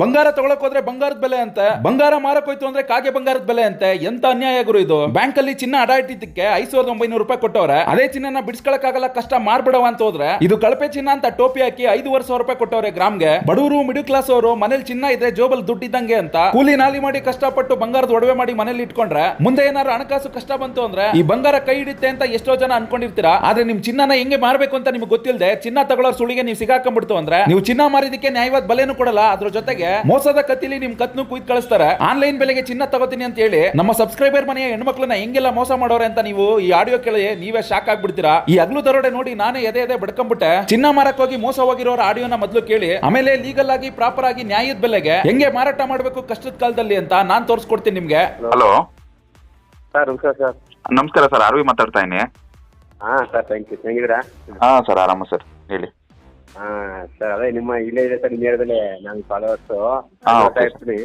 ಬಂಗಾರ ತಗೊಳಕ್ ಹೋದ್ರೆ ಬಂಗಾರದ ಬೆಲೆ ಅಂತೆ, ಬಂಗಾರ ಮಾರಕ್ ಹೋಯ್ತು ಅಂದ್ರೆ ಕಾಗೆ ಬಂಗಾರದ ಬೆಲೆ ಅಂತೆ, ಎಂತ ಅನ್ಯಾಯ ಗುರು ಇದು? ಬ್ಯಾಂಕ್ ಅಲ್ಲಿ ಚಿನ್ನ ಅಡ ಇಟ್ಟಿದ್ದಕ್ಕೆ ಐದ್ ಸಾವಿರದ ಒಂಬೈನೂರು ರೂಪಾಯಿ ಕೊಟ್ಟವ್ರೆ, ಅದೇ ಚಿನ್ನ ಬಿಡಿಸ್ಕೊಳಕ್ ಆಗಲ್ಲ ಕಷ್ಟ ಮಾರ್ಬಿಡವ ಅಂತ ಹೋದ್ರೆ, ಇದು ಕಳಪೆ ಚಿನ್ನ ಅಂತ ಟೋಪಿ ಹಾಕಿ ಐದು ಸಾವಿರ ರೂಪಾಯಿ ಕೊಟ್ಟವ್ರೆ ಗ್ರಾಮ್ಗೆ, ಬಡವರು ಮಿಡಲ್ ಕ್ಲಾಸ್ ಅವರು, ಮನೇಲಿ ಚಿನ್ನ ಇದ್ರೆ ಜೋಬಲ್ ದುಡ್ಡು ಇದ್ದಂಗೆ ಅಂತ, ಕೂಲಿ ನಾಲಿ ಮಾಡಿ ಕಷ್ಟಪಟ್ಟು ಬಂಗಾರದ ಒಡವೆ ಮಾಡಿ ಮನೇಲಿ ಇಟ್ಕೊಂಡ್ರೆ, ಮುಂದೆ ಏನಾದ್ರು ಹಣಕಾಸು ಕಷ್ಟ ಬಂತು ಅಂದ್ರೆ, ಈ ಬಂಗಾರ ಕೈ ಹಿಡಿತೆ ಅಂತ ಎಷ್ಟೋ ಜನ ಅನ್ಕೊಂಡಿರ್ತೀರಾ, ಆದ್ರೆ ನಿಮ್ ಚಿನ್ನನ ಹೆಂಗೆ ಮಾರ್ಬೇಕು ಅಂತ ನಿಮ್ಗೆ ಗೊತ್ತಿಲ್ಲದೆ ಚಿನ್ನ ತಗೊಳ್ಳೋ ಸುಳಿಗೆ ನೀವು ಸಿಗಾಕೊಂಡ್ಬಿಡ್ತು ಅಂದ್ರೆ, ನೀವು ಚಿನ್ನ ಮಾರಿದಕ್ಕೆ ನ್ಯಾಯವಾದ ಬೆಲೆನೂ ಕೊಡಲ್ಲ, ಅದ್ರ ಜೊತೆಗೆ ಮೋಸದ ಕತ್ತಿಲಿ ನಿಮ್ ಕತ್ನು ಕುಯ್ದು ಕಳಿಸ್ತಾರೆ. ಆನ್ಲೈನ್ ಬೆಲೆಗೆ ಚಿನ್ನ ತಗೋತೀನಿ ಅಂತ ಹೇಳಿ ನಮ್ಮ ಸಬ್ಸ್ಕ್ರೈಬರ್ ಮನೆಯ ಹೆಣ್ಮಕ್ಳನ್ನ ಹೆಂಗೆಲ್ಲ ಮೋಸ ಮಾಡೋರೆ ಅಂತ ನೀವು ಈ ಆಡಿಯೋ ಕೇಳಿ ನೀವೇ ಶಾಕ್ ಆಗ್ಬಿಡ್ತೀರಾ? ಈ ಅಗ್ಲು ದರೋಡೆ ನೋಡಿ ನಾನೇ ಎದೆ ಎದೆ ಬಡ್ಕೊಂಡ್ಬಿಟ್ಟೆ ಚಿನ್ನ ಮಾರಕ್ ಹೋಗಿ ಮೋಸ ಹೋಗಿರೋರ ಆಡಿಯೋನ ಮೊದಲು ಕೇಳಿ ಆಮೇಲೆ ಲೀಗಲ್ ಆಗಿ ಪ್ರಾಪರ್ ಆಗಿ ನ್ಯಾಯದ ಬೆಲೆಗೆ ಹೆಂಗೆ ಮಾರಾಟ ಮಾಡಬೇಕು ಕಷ್ಟದ ಕಾಲದಲ್ಲಿ ಅಂತ ನಾನ್ ತೋರಿಸ್ಕೊಡ್ತೀನಿ ನಿಮ್ಗೆ. ಹಲೋ ಸರ್ ನಮಸ್ಕಾರ ಸರ್. ನಮಸ್ಕಾರ ಸರ್ ಆರ್ವಿ ಮಾತಾಡ್ತಾ ಇದ್ದೀನಿ. ಹಾ ಸರ್ ಥ್ಯಾಂಕ್ ಯು ಹೆಂಗಿದ್ದೀರಾ? ಹಾ ಸರ್ ಆರಾಮ ಸರ್. ಹೇಳಿ. ಹಾಂ ಸರ್ ಅದೇ ನಿಮ್ಮ ಇಲ್ಲೇ ಇದೆ ಸರ್ ನಿಮ್ಮ ಏರಿಯಾದಲ್ಲೇ ನಾನು ಫಾಲೋವರ್ಸು ಹಾ, ಇರ್ತೀನಿ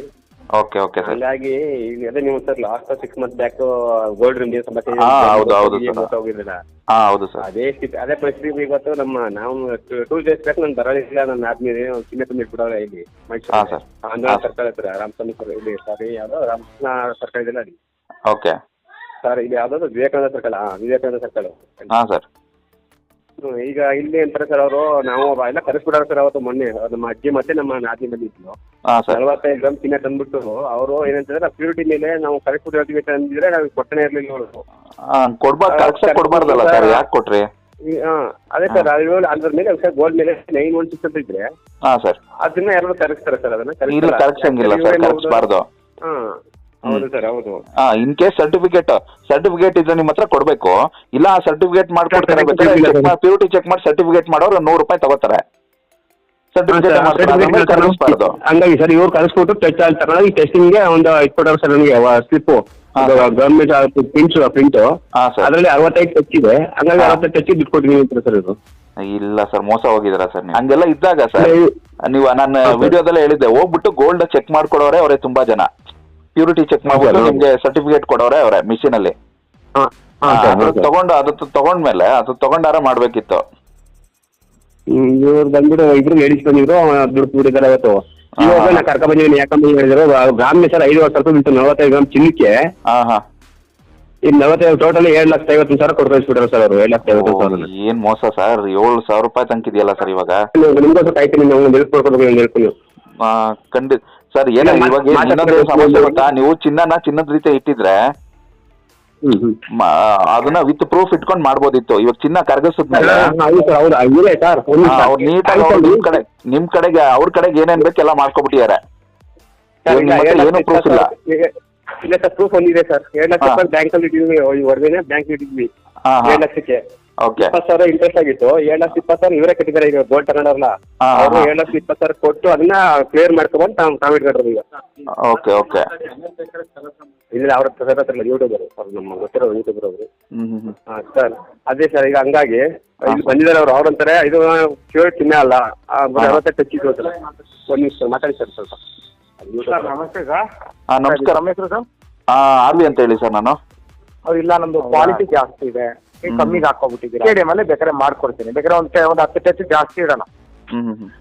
ಓಕೆ ಓಕೆ ಸರ್ ಹಂಗಾಗಿ ಈಗ ಅದೇ ನೀವು sir last six month back gold ring ಸಮಸ್ಯೆ ಹಾ, ಹೌದು, ಹೌದು sir. ಹೋಗಿರಲಿಲ್ಲ ಹಾಂ ಹೌದು ಸರ್ ಅದೇ ಸ್ಥಿತಿ ಅದೇ ಪರಿಸ್ಥಿತಿ ಇವತ್ತು ನಮ್ಮ ನಾವು ಟೂ ಡೇಸ್ ಬ್ಯಾಕ್ ನಾನು ಬರಲಿಲ್ಲ ನನ್ನ ಆದ್ಮೇಲೆ ಒಂದು ಚಿನ್ನ ಇಟ್ಬಿಡೋರೆ ಇಲ್ಲಿ ಹಾ, ಮೈಸೂರು sir. ಆಂಧ್ರ ಹಾ, sir. ಸರ್ಕಲ್ ಹತ್ರ ರಾಮಸ್ವಾಮಿ ಸರ್ ಇಲ್ಲಿ ಸಾರಿ ಯಾವ್ದೋ ರಾಮಕೃಷ್ಣ ಸರ್ಕಾರ ಇದೆಲ್ಲ ಅಲ್ಲಿ. ಓಕೆ ಸರ್ ಇಲ್ಲಿ ಯಾವ್ದಾದ್ರು ವಿವೇಕಾನಂದ ಸರ್ಕಲ್ ಹಾ ವಿವೇಕಾನಂದ ಸರ್ಕಲ್. ಹಾಂ ಸರ್ ಈಗ ಇಲ್ಲಿ ಅಂತಾರೆ ಸರ್ ಅವರು ನಾವು ಎಲ್ಲ ಕರೆಸ್ಬಿಡೋರು ಸರ್ ಅವತ್ತು ಮೊನ್ನೆ. ನಮ್ಮ ಅಜ್ಜಿ ಮತ್ತೆ ನಮ್ಮ ನಾದಿನಿ ಬಂದಿದ್ರು ಹಾಂ ಸರ್ ನಲವತ್ತೈದು ಗ್ರಾಮ್ ಚಿನ್ನ ತಂದ್ಬಿಟ್ಟು ಅವರು ಏನಂತಂದ್ರೆ ಪ್ಯೂರಿಟಿ ಮೇಲೆ ನಾವು ಕರೆಕ್ಟ್ ಹೇಳ್ತೀವಿ ಅಂತ ಅಂದಿದ್ರೆ ನಾವು ಕೊಟ್ಟನೆ ಇರಲಿಲ್ಲ ಅವರು ಹಾಂ ಕೊಡ್ಬಾರ್ದು ಕರೆಕ್ಟಾಗಿ ಕೊಡ್ಬಾರ್ದಲ್ಲ ಸರ್ ಯಾಕೆ ಕೊಟ್ರಿ? ಅದೇ ಸರ್ ಅದು ಅದ್ರ ಮೇಲೆ ಸರ್ ಗೋಲ್ಡ್ ಮೇಲೆ ನೈನ್ ಒನ್ ಸಿಕ್ಸ್ ಅಂತ ಇದ್ರೆ ಹಾಂ ಸರ್ ಅದನ್ನ ಯಾರು ಕರೆಸ್ತಾರೆ ಸರ್ ಅದನ್ನ ಇಲ್ಲ ಕರೆಕ್ಸಂಗಿಲ್ಲ ಸರ್ ಕರೆಕ್ಸ್ಬಾರ್ದು ಹಾ. ಹೌದು ಸರ್ ಹೌದು. ಇನ್ ಕೇಸ್ ಸರ್ಟಿಫಿಕೇಟ್ ಸರ್ಟಿಫಿಕೇಟ್ ಇದ್ರೆ ನಿಮ್ ಹತ್ರ ಕೊಡ್ಬೇಕು. ಇಲ್ಲ ಆ ಸರ್ಟಿಫಿಕೇಟ್ ಮಾಡ್ಕೊಡ್ತಾರೆ ಪ್ಯೂರಿಟಿ ಚೆಕ್ ಮಾಡಿ ಸರ್ಟಿಫಿಕೇಟ್ ಮಾಡೋರು ನೂರು ರೂಪಾಯಿ ತಗೋತಾರೆ. ಹಂಗಾಗಿ ಸರ್ ಇವ್ರು ಕಳಿಸ್ಕೊಟ್ಟು ಟೆಸ್ಟ್ ಅಲ್ಲಿ ಹಾಕ್ತಾರೆ ಟೆಸ್ಟಿಂಗ್ ಒಂದು ಇಟ್ಕೊಟ್ಟಾರ ಸರ್ ನನಗೆ ಸ್ಲಿಪ್ಪು ಹಾ, ಗವರ್ಮೆಂಟ್ ಪ್ರಿಂಟ್ ಪ್ರಿಂಟ್ ಅದರಲ್ಲಿ ಅರವತ್ತೈದು ಟಚ್ ಇದೆ. ಹಂಗಾಗಿ. ಅರವತ್ತೈದು ಟಚ್ ದುಡ್ಡು ಕೊಟ್ಟಿದ್ದೀನಿ ಅಂತಾರೆ ಸರ್ ಇದು ಇಲ್ಲ ಸರ್ ಮೋಸ ಹೋಗಿದಾರ ಸರ್ ನೀವು? ಹಂಗೆಲ್ಲ ಇದ್ದಾಗ ಸರ್ ನೀವು ನಾನು ವಿಡಿಯೋದಲ್ಲೇ ಹೇಳಿದ್ದೆ ಹೋಗ್ಬಿಟ್ಟು ಗೋಲ್ಡ್ ಚೆಕ್ ಮಾಡ್ಕೊಡೋರೆ ಅವರೇ ತುಂಬಾ ಜನ. ಪ್ಯೂರಿಟಿ ಚೆಕ್ ಮಾಡ್ಬಿಟ್ಟು. ನಿಮ್ಗೆ ಸರ್ಟಿಫಿಕೇಟ್ ಕೊಡೋರೆ ಅವರೇ ಮಿಷಿನ್ ಅಲ್ಲಿ. ತಗೊಂಡು ಅದು ತಗೊಂಡ್ಮೇಲೆ ಅದು ತಗೊಂಡಾರ ಮಾಡ್ಬೇಕಿತ್ತು. ಇವ್ರು ಬಂದ್ಬಿಟ್ಟು ಇಬ್ರು ಲೇಡೀಸ್ ಬಂದಿದ್ರು ದುಡ್ಡು ಬಿಟ್ಟಿದ್ದಾರೆ ಅವತ್ತು. ಇವಾಗ ನಾ ಕರ್ಕ ಬಂದಿದ್ದೀನಿ ಯಾಕಂದ್ರೆ ಹೇಳಿದ್ರು? ಗ್ರಾಮ್ ಸರ್ ಐದು ವರ್ಷ ಬಿಟ್ಟು ನಲವತ್ತೈದು ಗ್ರಾಮ್ ಚಿನ್ನಕ್ಕೆ ಈಗ ನಲವತ್ತೈದು ಟೋಟಲ್ ಏಳು ಲಕ್ಷ ಐವತ್ತು ಸಾವಿರ ಕೊಟ್ಟು ಕಳಿಸ್ಬಿಟ್ರು ಸರ್ ಅವರು ಏಳು ಲಕ್ಷ ಐವತ್ತು ಸಾವಿರ ಏನ್ ಮೋಸ ಸರ್? ಏಳು ಸಾವಿರ ರೂಪಾಯಿ ತನಕ ಇದೆಯಲ್ಲ ಸರ್ ಇವಾಗ? ನಿಮ್ಗೆ ಕಾಯ್ತೀನಿ ನಾವು ನೀವು ಹೇಳ್ಕೊಡ್ಬೇಕು ಹೇಳ್ಕೊಂಡು ಖಂಡಿತ ಸರ್ ಏನ ಇವಾಗ ಸಮಸ್ಯೆ ಗೊತ್ತಾ? ನೀವು ಚಿನ್ನನ ಚಿನ್ನದ ರೀತಿ ಇಟ್ಟಿದ್ರೆ ಮ- ಅದನ್ನ ವಿತ್ ಪ್ರೂಫ್ ಇಟ್ಕೊಂಡ್ ಮಾಡ್ಬೋದಿತ್ತು. ಇವಾಗ ಚಿನ್ನ ಕರಗಿಸಿದ್ಮೇಲೆ ಅವ್ರು ನೀಟಾಗಿ ಅವ್ರು ನಿಮ್ ಕಡೆ ನಿಮ್ ಕಡೆಗೆ ಅವ್ರ ಕಡೆಗೆ ಏನೇನ್ ಮಾಡ್ಕೊಬಿಟ್ಟಿದ್ದಾರೆ. ಇವಾಗ ನಿಮ್ಮ ಹತ್ರ ಏನು ಪ್ರೂಫ್ ಇಲ್ಲ. ಇಲ್ಲ ಸರ್ ಪ್ರೂಫ್ ಒಂದಿದೆ ಸರ್ ಎರಡು ಲಕ್ಷ ಹಾ. ರೂಪಾಯಿ ಬ್ಯಾಂಕ್ ಅಲ್ಲಿ ಇಟ್ಟಿದ್ವಿ ಬ್ಯಾಂಕ್ ಇಟ್ಟಿದ್ವಿ ಹಾ ಹಾ. ಏಳು ಲಕ್ಷಕ್ಕೆ. ಓಕೆ ಇಪ್ಪತ್ತು ಸಾವಿರ ಇಂಟ್ರೆಸ್ಟ್ ಆಗಿತ್ತು. ಏಳು ಲಕ್ಷ ಇಪ್ಪತ್ತು ಸಾವಿರ ಇವರೇ ಕಟ್ಟಿದ್ದಾರೆ ಈಗ ಗೋಲ್ಡ್ ತಗೊಂಡವ್ರಲ್ಲ ಹಾ, ಅವರು ಹಾ. ಏಳು ಲಕ್ಷ ಇಪ್ಪತ್ತು ಸಾವಿರ ಕೊಟ್ಟು ಅದನ್ನ ಕ್ಲಿಯರ್ ಮಾಡ್ಕೊಂಡ್ಬಂದು ತಾವು ತಾವು ಇಟ್ಕೊಂಡ್ರು ಈಗ. ಓಕೆ ಓಕೆ ಇಲ್ಲ ಅವ್ರ ಹತ್ರ ಸರ್ ಹತ್ರ ಯೂಟ್ಯೂಬರ್ ಅವ್ರು ನಮ್ಮ ಗೊತ್ತಿರೋ ಯೂಟ್ಯೂಬರ್ ಅವರು. ಹ್ಮ್ ಹ್ಮ್ ಹ್ಮ್. ಹಾಂ ಸರ್ ಅದೇ ಸರ್ ಈಗ ಹಂಗಾಗಿ ಇಲ್ಲಿ ಬಂದಿದ್ದಾರೆ ಅವ್ರು ಅವ್ರಂತಾರೆ ಇದು ಪ್ಯೂರ್ ಚಿನ್ನ ಅಲ್ಲ. ಅರವತ್ತೆ ಟಚ್ ಇದು ಅಂತಾರೆ ಒಂದು ನಿಮಿಷ ಮಾತಾಡಿ ಸರ್ ಸ್ವಲ್ಪ. ಸರ್ ನಮಸ್ತೆ ಸರ್. ಹಾ ನಮಸ್ಕಾರ. ನಮ್ಮ ಹೆಸರು ಸರ್? ಹಾ ಆರ್ವಿ ಅಂತ ಹೇಳಿ ಸರ್ ನಾನು. ಅವ್ರು ಇಲ್ಲ ನಮ್ದು ಕ್ವಾಲಿಟಿ ಜಾಸ್ತಿ ಇದೆ. ಕಮ್ಮಿಗೆ ಹಾಕೋಬಿಟ್ಟಿದ್ದೀರಾ ಸ್ಟೇಡಿಯಂ ಅಲ್ಲಿ ಬೇಕಾದ್ರೆ ಮಾಡ್ಕೊಡ್ತೀನಿ. ಬೇಕಾದ್ರೆ ಒಂದ್ ಒಂದ್ ಹತ್ತು ಟಚ್ ಜಾಸ್ತಿ ಇಡೋಣ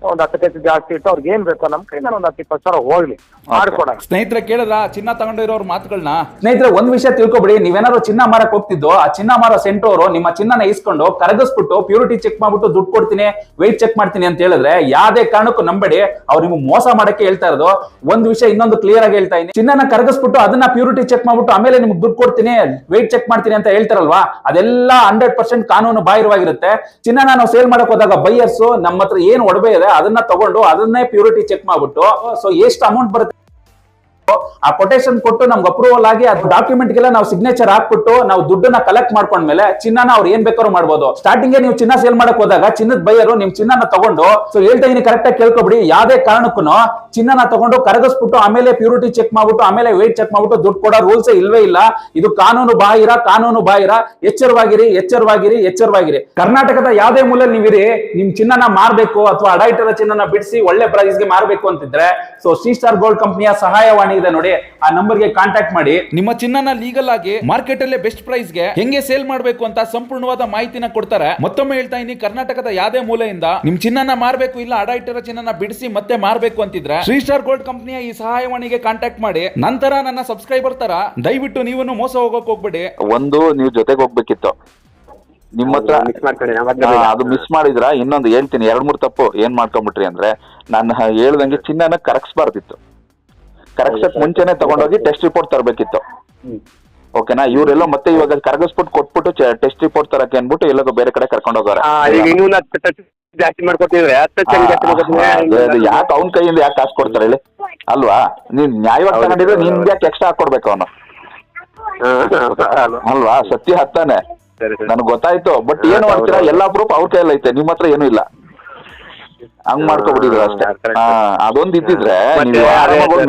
ಒಂದು ಹತ್ತು ಕೆಜಿ ಜಾಸ್ತಿ ಇಟ್ಟು ಅವ್ರಿಗೆ ಏನ್ ಬೇಕೋ ನಮ್ ಕೈಯಿಂದ ಒಂದ್ ಹತ್ತು ಇಪ್ಪತ್ತು ಸಾವಿರ ಹೋಗ್ಲಿ. ಮಾಡ್ಕೊಡ ಸ್ನೇಹಿತರೆ ಕೇಳಿದ್ರ? ಚಿನ್ನ ತಗೊಂಡಿರೋರ್ ಮಾತುಗಳನ್ನ ಸ್ನೇಹಿತರೆ ಒಂದ್ ವಿಷಯ ತಿಳ್ಕೊಬಿಡಿ. ನೀವೇನಾದ್ರು ಚಿನ್ನ ಮಾರಕ್ ಹೋಗ್ತಿದ್ದು ಆ ಚಿನ್ನ ಮಾರ ಸೆಂಟ್ರವರು ನಿಮ್ಮ ಚಿನ್ನನ ಇಸ್ಕೊಂಡು ಕರಗಿಸ್ಬಿಟ್ಟು ಪ್ಯೂರಿಟಿ ಚೆಕ್ ಮಾಡ್ಬಿಟ್ಟು ದುಡ್ಡು ಕೊಡ್ತೀನಿ ವೆಯ್ಟ್ ಚೆಕ್ ಮಾಡ್ತೀನಿ ಅಂತ ಹೇಳಿದ್ರೆ ಯಾವ್ದೇ ಕಾರಣಕ್ಕೂ ನಂಬೇಡಿ. ಅವ್ರು ನಿಮ್ಗೆ ಮೋಸ ಮಾಡಕ್ಕೆ ಹೇಳ್ತಾ ಇರೋದು. ಒಂದ್ ವಿಷಯ ಇನ್ನೊಂದು ಕ್ಲಿಯರ್ ಆಗಿ ಹೇಳ್ತಾ ಇದ್ದೀನಿ. ಚಿನ್ನನ ಕರಗಿಸ್ಬಿಟ್ಟು ಅದನ್ನ ಪ್ಯೂರಿಟಿ ಚೆಕ್ ಮಾಡ್ಬಿಟ್ಟು ಆಮೇಲೆ ನಿಮ್ಗೆ ದುಡ್ಡು ಕೊಡ್ತೀನಿ ವೆಯ್ಟ್ ಚೆಕ್ ಮಾಡ್ತೀನಿ ಅಂತ ಹೇಳ್ತಾರಲ್ವಾ? ಅದೆಲ್ಲ ಹಂಡ್ರೆಡ್ ಪರ್ಸೆಂಟ್ ಕಾನೂನು ಬಾಹಿರವಾಗಿರುತ್ತೆ. ಚಿನ್ನನ ನಾವು ಸೇಲ್ ಮಾಡಕ್ ಹೋದಾಗ ಬೈಯರ್ಸ್ ನಮ್ಮ ಹತ್ರ ಏನ್ ಒಡವೆ ಇದೆ ಅದನ್ನ ತಗೊಂಡು ಅದನ್ನೇ ಪ್ಯೂರಿಟಿ ಚೆಕ್ ಮಾಡ್ಬಿಟ್ಟು ಸೊ ಎಷ್ಟು ಅಮೌಂಟ್ ಬರುತ್ತೆ? ಆ ಕೊಟೇಶನ್ ಕೊಟ್ಟು ನಮ್ಗೆ ಅಪ್ರೂವಲ್ ಆಗಿ ಅದು ಡಾಕ್ಯುಮೆಂಟ್ ಗೆಲ್ಲ ನಾವು ಸಿಗ್ನೇಚರ್ ಹಾಕ್ಬಿಟ್ಟು ನಾವು ದುಡ್ಡನ್ನ ಕಲೆಕ್ಟ್ ಮಾಡ್ಕೊಂಡ್ಮೇಲೆ ಚಿನ್ನನ ಅವ್ರು ಏನ್ ಬೇಕಾದ್ರೂ ಮಾಡ್ಬೋದು. ಸ್ಟಾರ್ಟಿಂಗ್ ನೀವು ಚಿನ್ನ ಸೇಲ್ ಮಾಡಕ್ ಹೋದಾಗ ಚಿನ್ನದ ಬೈಯರು ನಿಮ್ ಚಿನ್ನನ ತಗೊಂಡು ಸೊ ಹೇಳ್ತಾ ಇದೀನಿ ಕರೆಕ್ಟ್ ಆಗಿ ಕೇಳ್ಕೊಬಿಡಿ. ಯಾವ್ದೇ ಕಾರಣಕ್ಕೂ ಚಿನ್ನನ ತಗೊಂಡು ಕರಗಿಸ್ಬಿಟ್ಟು ಆಮೇಲೆ ಪ್ಯೂರಿಟಿ ಚೆಕ್ ಮಾಡ್ಬಿಟ್ಟು, ಆಮೇಲೆ ವೇಟ್ ಚೆಕ್ ಮಾಡ್ಬಿಟ್ಟು ದುಡ್ಡು ಕೊಡೋ ರೂಲ್ಸ್ ಇಲ್ವೇ ಇಲ್ಲ. ಇದು ಕಾನೂನು ಬಾಹಿರ ಕಾನೂನು ಬಾಹಿರ. ಎಚ್ಚರವಾಗಿರಿ ಎಚ್ಚರವಾಗಿರಿ ಎಚ್ಚರವಾಗಿರಿ. ಕರ್ನಾಟಕದ ಯಾವ್ದೇ ಮೂಲ ನೀವಿರಿ, ನಿಮ್ ಚಿನ್ನನ ಮಾರ್ಬೇಕು ಅಥವಾ ಅಡಾಯಿಟರ ಚಿನ್ನನ ಬಿಡಿಸಿ ಒಳ್ಳೆ ಪ್ರೈಸ್ಗೆ ಮಾರ್ಬೇಕು ಅಂತಿದ್ರೆ ಸೊ ಸಿ ಸ್ಟಾರ್ ಗೋಲ್ಡ್ ಕಂಪನಿಯ ಸಹಾಯವಾಣಿ ಇದೆ ನೋಡಿ ಆ ನಂಬರ್ಗೆ ಕಾಂಟ್ಯಾಕ್ಟ್ ಮಾಡಿ. ನಿಮ್ಮ ಚಿನ್ನನ ಲೀಗಲ್ ಆಗಿ ಮಾರ್ಕೆಟ್ ಅಲ್ಲೇ ಬೆಸ್ಟ್ ಪ್ರೈಸ್ಗೆ ಹೆಂಗೆ ಸೇಲ್ ಮಾಡಬೇಕು ಅಂತ ಸಂಪೂರ್ಣವಾದ ಮಾಹಿತಿನ ಕೊಡ್ತಾರೆ. ಮತ್ತೊಮ್ಮೆ ಹೇಳ್ತಾ ಇದೀನಿ ಕರ್ನಾಟಕದ ಯಾವ್ದೇ ಮೂಲೆಯಿಂದ ನಿಮ್ ಚಿನ್ನನ ಮಾರ್ಬೇಕು ಇಲ್ಲ ಅಡ ಇಟ್ಟಿರೋ ಚಿನ್ನನ ಬಿಡಿಸಿ ಮತ್ತೆ ಮಾರ್ಬೇಕು ಅಂತಿದ್ರೆ ಶ್ರೀ ಸ್ಟಾರ್ ಗೋಲ್ಡ್ ಕಂಪನಿಯ ಈ ಸಹಾಯವಾಣಿಗೆ ಕಾಂಟ್ಯಾಕ್ಟ್ ಮಾಡಿ. ನಂತರ ನನ್ನ ಸಬ್ಸ್ಕ್ರೈಬರ್ ತರ ದಯವಿಟ್ಟು ನೀವು ಮೋಸ ಹೋಗೋಕ್ ಹೋಗ್ಬೇಡಿ. ಒಂದು ನೀವು ಜೊತೆಗೆ ಹೋಗ್ಬೇಕಿತ್ತು. ನಿಮ್ಮ ಹತ್ರ ಮಿಸ್ ಮಾಡ್ಕೊಂಡೆ ಅದು ಮಿಸ್ ಮಾಡಿದ್ರ ಇನ್ನೊಂದು ಹೇಳ್ತೀನಿ ಎರಡ್ ಮೂರ್ ತಪ್ಪು ಏನ್ ಮಾಡ್ಕೊಂಡ್ಬಿಟ್ರಿ ಅಂದ್ರೆ ನಾನು ಹೇಳ್ದಂಗೆ ಚಿನ್ನನ ಕರಗಿಸ್ಬಾರ್ದಿತ್ತು. ಕರಗ್ಸಕ್ ಮುಂಚೆನೆ ತಗೊಂಡೋಗಿ ಟೆಸ್ಟ್ ರಿಪೋರ್ಟ್ ತರಬೇಕಿತ್ತು. ಓಕೆನಾ ಇವರೆಲ್ಲ ಮತ್ತೆ ಇವಾಗ ಕರಗಿಸ್ಬಿಟ್ಟು ಕೊಟ್ಬಿಟ್ಟು ಟೆಸ್ಟ್ ರಿಪೋರ್ಟ್ ತರಕ್ಕೆ ಅನ್ಬಿಟ್ಟು ಎಲ್ಲೋ ಬೇರೆ ಕಡೆ ಕರ್ಕೊಂಡು ಹೋಗೋರೆ. ಜಾಸ್ತಿ ಮಾಡ್ಕೊತಿದ್ರೆ ಯಾಕೆ ಅವ್ನ ಕೈಯಿಂದ ಯಾಕೆ ಕಾಸು ಕೊಡ್ತಾರೆ ಹೇಳಿ. ಅಲ್ವಾ? ನೀನ್ ನ್ಯಾಯವಾಗಿ ತಗೊಂಡಿದ್ರೆ ನಿನ್ಗೆ ಯಾಕೆ ಎಕ್ಸ್ಟ್ರಾ ಹಾಕೊಡ್ಬೇಕು ಅವನು. ಅಲ್ವಾ? ಸತ್ಯ ಹತ್ತಾನೆ. ನನಗೆ ಗೊತ್ತಾಯ್ತು. ಬಟ್ ಏನು ಮಾಡ್ತೀರಾ ಎಲ್ಲಾ ಪ್ರೂಫ್ ಅವ್ರ ಕೈಯಲ್ಲಿ ಐತೆ ನಿಮ್ಮ ಹತ್ರ ಏನು ಇಲ್ಲ. ಹಂಗ್ ಮಾಡ್ಕೊಬಿಟ್ಟಿದ್ರು ಅಷ್ಟೇ. ಅದೊಂದ್ ಇದ್ದಿದ್ರೆ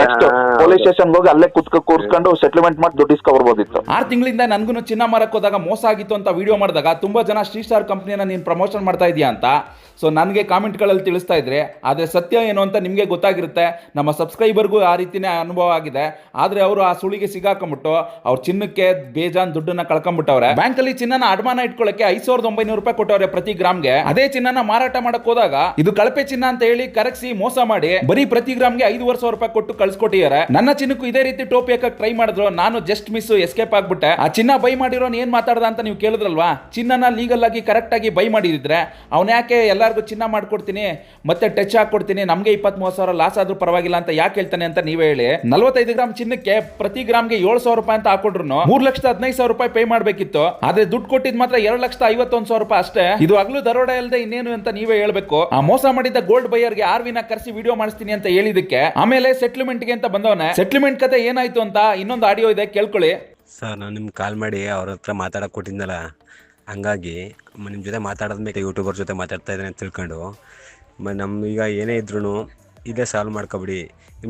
ನೆಕ್ಸ್ಟ್ ಪೊಲೀಸ್ ಸ್ಟೇಷನ್ ಹೋಗಿ ಅಲ್ಲೇ ಕುತ್ಕ ಕೂರ್ಸ್ಕೊಂಡು ಸೆಟ್ಲ್ಮೆಂಟ್ ಮಾಡಿ ದುಡ್ಡು ಇಸ್ಕೊಬರ್ಬೋದಿತ್ತು ಆರ್ ತಿಂಗಳಿಂದ ನನ್ಗೂ ಚಿನ್ನ ಮಾರಕ್ ಹೋದಾಗ ಮೋಸ ಆಗಿತ್ತು ಅಂತ ವಿಡಿಯೋ ಮಾಡಿದಾಗ ತುಂಬಾ ಜನ ಶ್ರೀ ಸ್ಟಾರ್ ಕಂಪ್ನಿಯನ್ನ ನೀನು ಪ್ರಮೋಷನ್ ಮಾಡ್ತಾ ಇದೀಯಾ ಅಂತ. ಸೊ ನನಗೆ ಕಾಮೆಂಟ್ಗಳಲ್ಲಿ ತಿಳಿಸ್ತಾ ಇದ್ರೆ ಆದರೆ ಸತ್ಯ ಏನು ಅಂತ ನಿಮಗೆ ಗೊತ್ತಾಗಿರುತ್ತೆ. ನಮ್ಮ ಸಬ್ಸ್ಕ್ರೈಬರ್ಗೂ ಆ ರೀತಿನೇ ಅನುಭವ ಆಗಿದೆ. ಆದರೆ ಅವರು ಆ ಸುಳಿಗೆ ಸಿಗಾಕೊಂಬಿಟ್ಟು ಅವ್ರ ಚಿನ್ನಕ್ಕೆ ಬೇಜಾನ್ ದುಡ್ಡನ್ನ ಕಳ್ಕೊಂಬಿಟ್ಟವ್ರೆ ಬ್ಯಾಂಕಲ್ಲಿ ಚಿನ್ನನ ಅಡಮಾನ ಇಟ್ಕೊಳ್ಳಕ್ಕೆ ಐದು ಸಾವಿರದ ಒಂಬೈನೂರು ರೂಪಾಯಿ ಕೊಟ್ಟವ್ರೆ ಪ್ರತಿ ಗ್ರಾಮ್ಗೆ. ಅದೇ ಚಿನ್ನನ ಮಾರಾಟ ಮಾಡಕ್ ಹೋದಾಗ ಇದು ಕಳಪೆ ಚಿನ್ನ ಅಂತ ಹೇಳಿ ಕರಗಿಸಿ ಮೋಸ ಮಾಡಿ ಬರೀ ಪ್ರತಿ ಗ್ರಾಮ್ಗೆ ಐದುವರೆ ಸಾವಿರ ರೂಪಾಯಿ ಕೊಟ್ಟು ಕಳ್ಸಿಕೊಟ್ಟಿದ್ದಾರೆ. ನನ್ನ ಚಿನ್ನಕ್ಕೂ ಇದೇ ರೀತಿ ಟೋಪಿ ಹಾಕಕ್ ಟ್ರೈ ಮಾಡಿದ್ರು. ನಾನು ಜಸ್ಟ್ ಮಿಸ್ ಎಸ್ಕೇಪ್ ಆಗ್ಬಿಟ್ಟೆ. ಆ ಚಿನ್ನ ಬೈ ಮಾಡಿರೋನ್ ಏನ್ ಮಾತಾಡ್ದ ಅಂತ ನೀವು ಕೇಳಿದ್ರಲ್ವಾ? ಚಿನ್ನನ ಲೀಗಲ್ ಆಗಿ ಕರೆಕ್ಟ್ ಆಗಿ ಬೈ ಮಾಡಿದ್ರೆ ಅವ್ನ ಯಾಕೆ ಎಲ್ಲಾರ್ಗು ಚಿನ್ನ ಮಾಡ್ಕೊಡ್ತೀನಿ, ಮತ್ತೆ ಟಚ್ ಹಾಕೊಡ್ತೀನಿ, ನಮ್ಗೆ ಇಪ್ಪತ್ತ್ ಮೂವತ್ತು ಸಾವಿರ ಲಾಸ್ ಆದ್ರೂ ಪರವಾಗಿಲ್ಲ ಅಂತ ಯಾಕೆ ಹೇಳ್ತಾನೆ ಅಂತ ನೀವೇ ಹೇಳಿ. ನಲವತ್ತೈದು ಗ್ರಾಮ್ ಚಿನ್ನಕ್ಕೆ ಪ್ರತಿ ಗ್ರಾಮ್ಗೆ ಏಳು ಸಾವಿರ ರೂಪಾಯಿ ಅಂತ ಹಾಕೊಂಡ್ರು ಮೂರ್ ಲಕ್ಷದ ಹದಿನೈದು ಸಾವಿರ ರೂಪಾಯಿ ಪೇ ಮಾಡ್ಬೇಕಿತ್ತು. ಆದ್ರೆ ದುಡ್ಡು ಕೊಟ್ಟಿದ್ ಮಾತ್ರ ಎರಡು ಲಕ್ಷದ ಐವತ್ತೊಂದು ಸಾವಿರ ರೂಪಾಯಿ ಅಷ್ಟೇ. ಇದು ಹಗ್ಲು ದರೋಡೆ ಅಲ್ಲದೆ ಇನ್ನೇನು ಅಂತ ನೀವೇ ಹೇಳ್ಬೇಕು. ಆ ಮೋಸ ಮಾಡಿದ್ದ ಗೋಲ್ಡ್ ಬೈಯರ್ಗೆ ಆರ್ವಿನ ಕರೆಸಿ ವಿಡಿಯೋ ಮಾಡಿಸ್ತೀನಿ ಅಂತ ಹೇಳಿದಕ್ಕೆ ಆಮೇಲೆ ಸೆಟ್ಲ್ಮೆಂಟ್ಗೆ ಅಂತ ಬಂದವನೆ ಸೆಟ್ಲ್ಮೆಂಟ್ ಕತೆ ಏನಾಯ್ತು ಅಂತ ಇನ್ನೊಂದು ಆಡಿಯೋ ಇದೆ, ಕೇಳ್ಕೊಳ್ಳಿ. ಸರ್, ನಾನು ನಿಮ್ಗೆ ಕಾಲ್ ಮಾಡಿ ಅವ್ರ ಹತ್ರ ಮಾತಾಡಕ್ಕೆ ಕೊಟ್ಟಿದ್ನಲ್ಲ, ಹಂಗಾಗಿ ನಿಮ್ಮ ಜೊತೆ ಮಾತಾಡೋದ್ಮೇಲೆ ಯೂಟ್ಯೂಬರ್ ಜೊತೆ ಮಾತಾಡ್ತಾ ಇದ್ದಾನೆ ಅಂತ ತಿಳ್ಕೊಂಡು. ಮ ನಮ್ಮ ಈಗ ಏನೇ ಇದ್ರೂ ಇದೇ ಸಾಲ್ವ್ ಮಾಡ್ಕೊಬಿಡಿ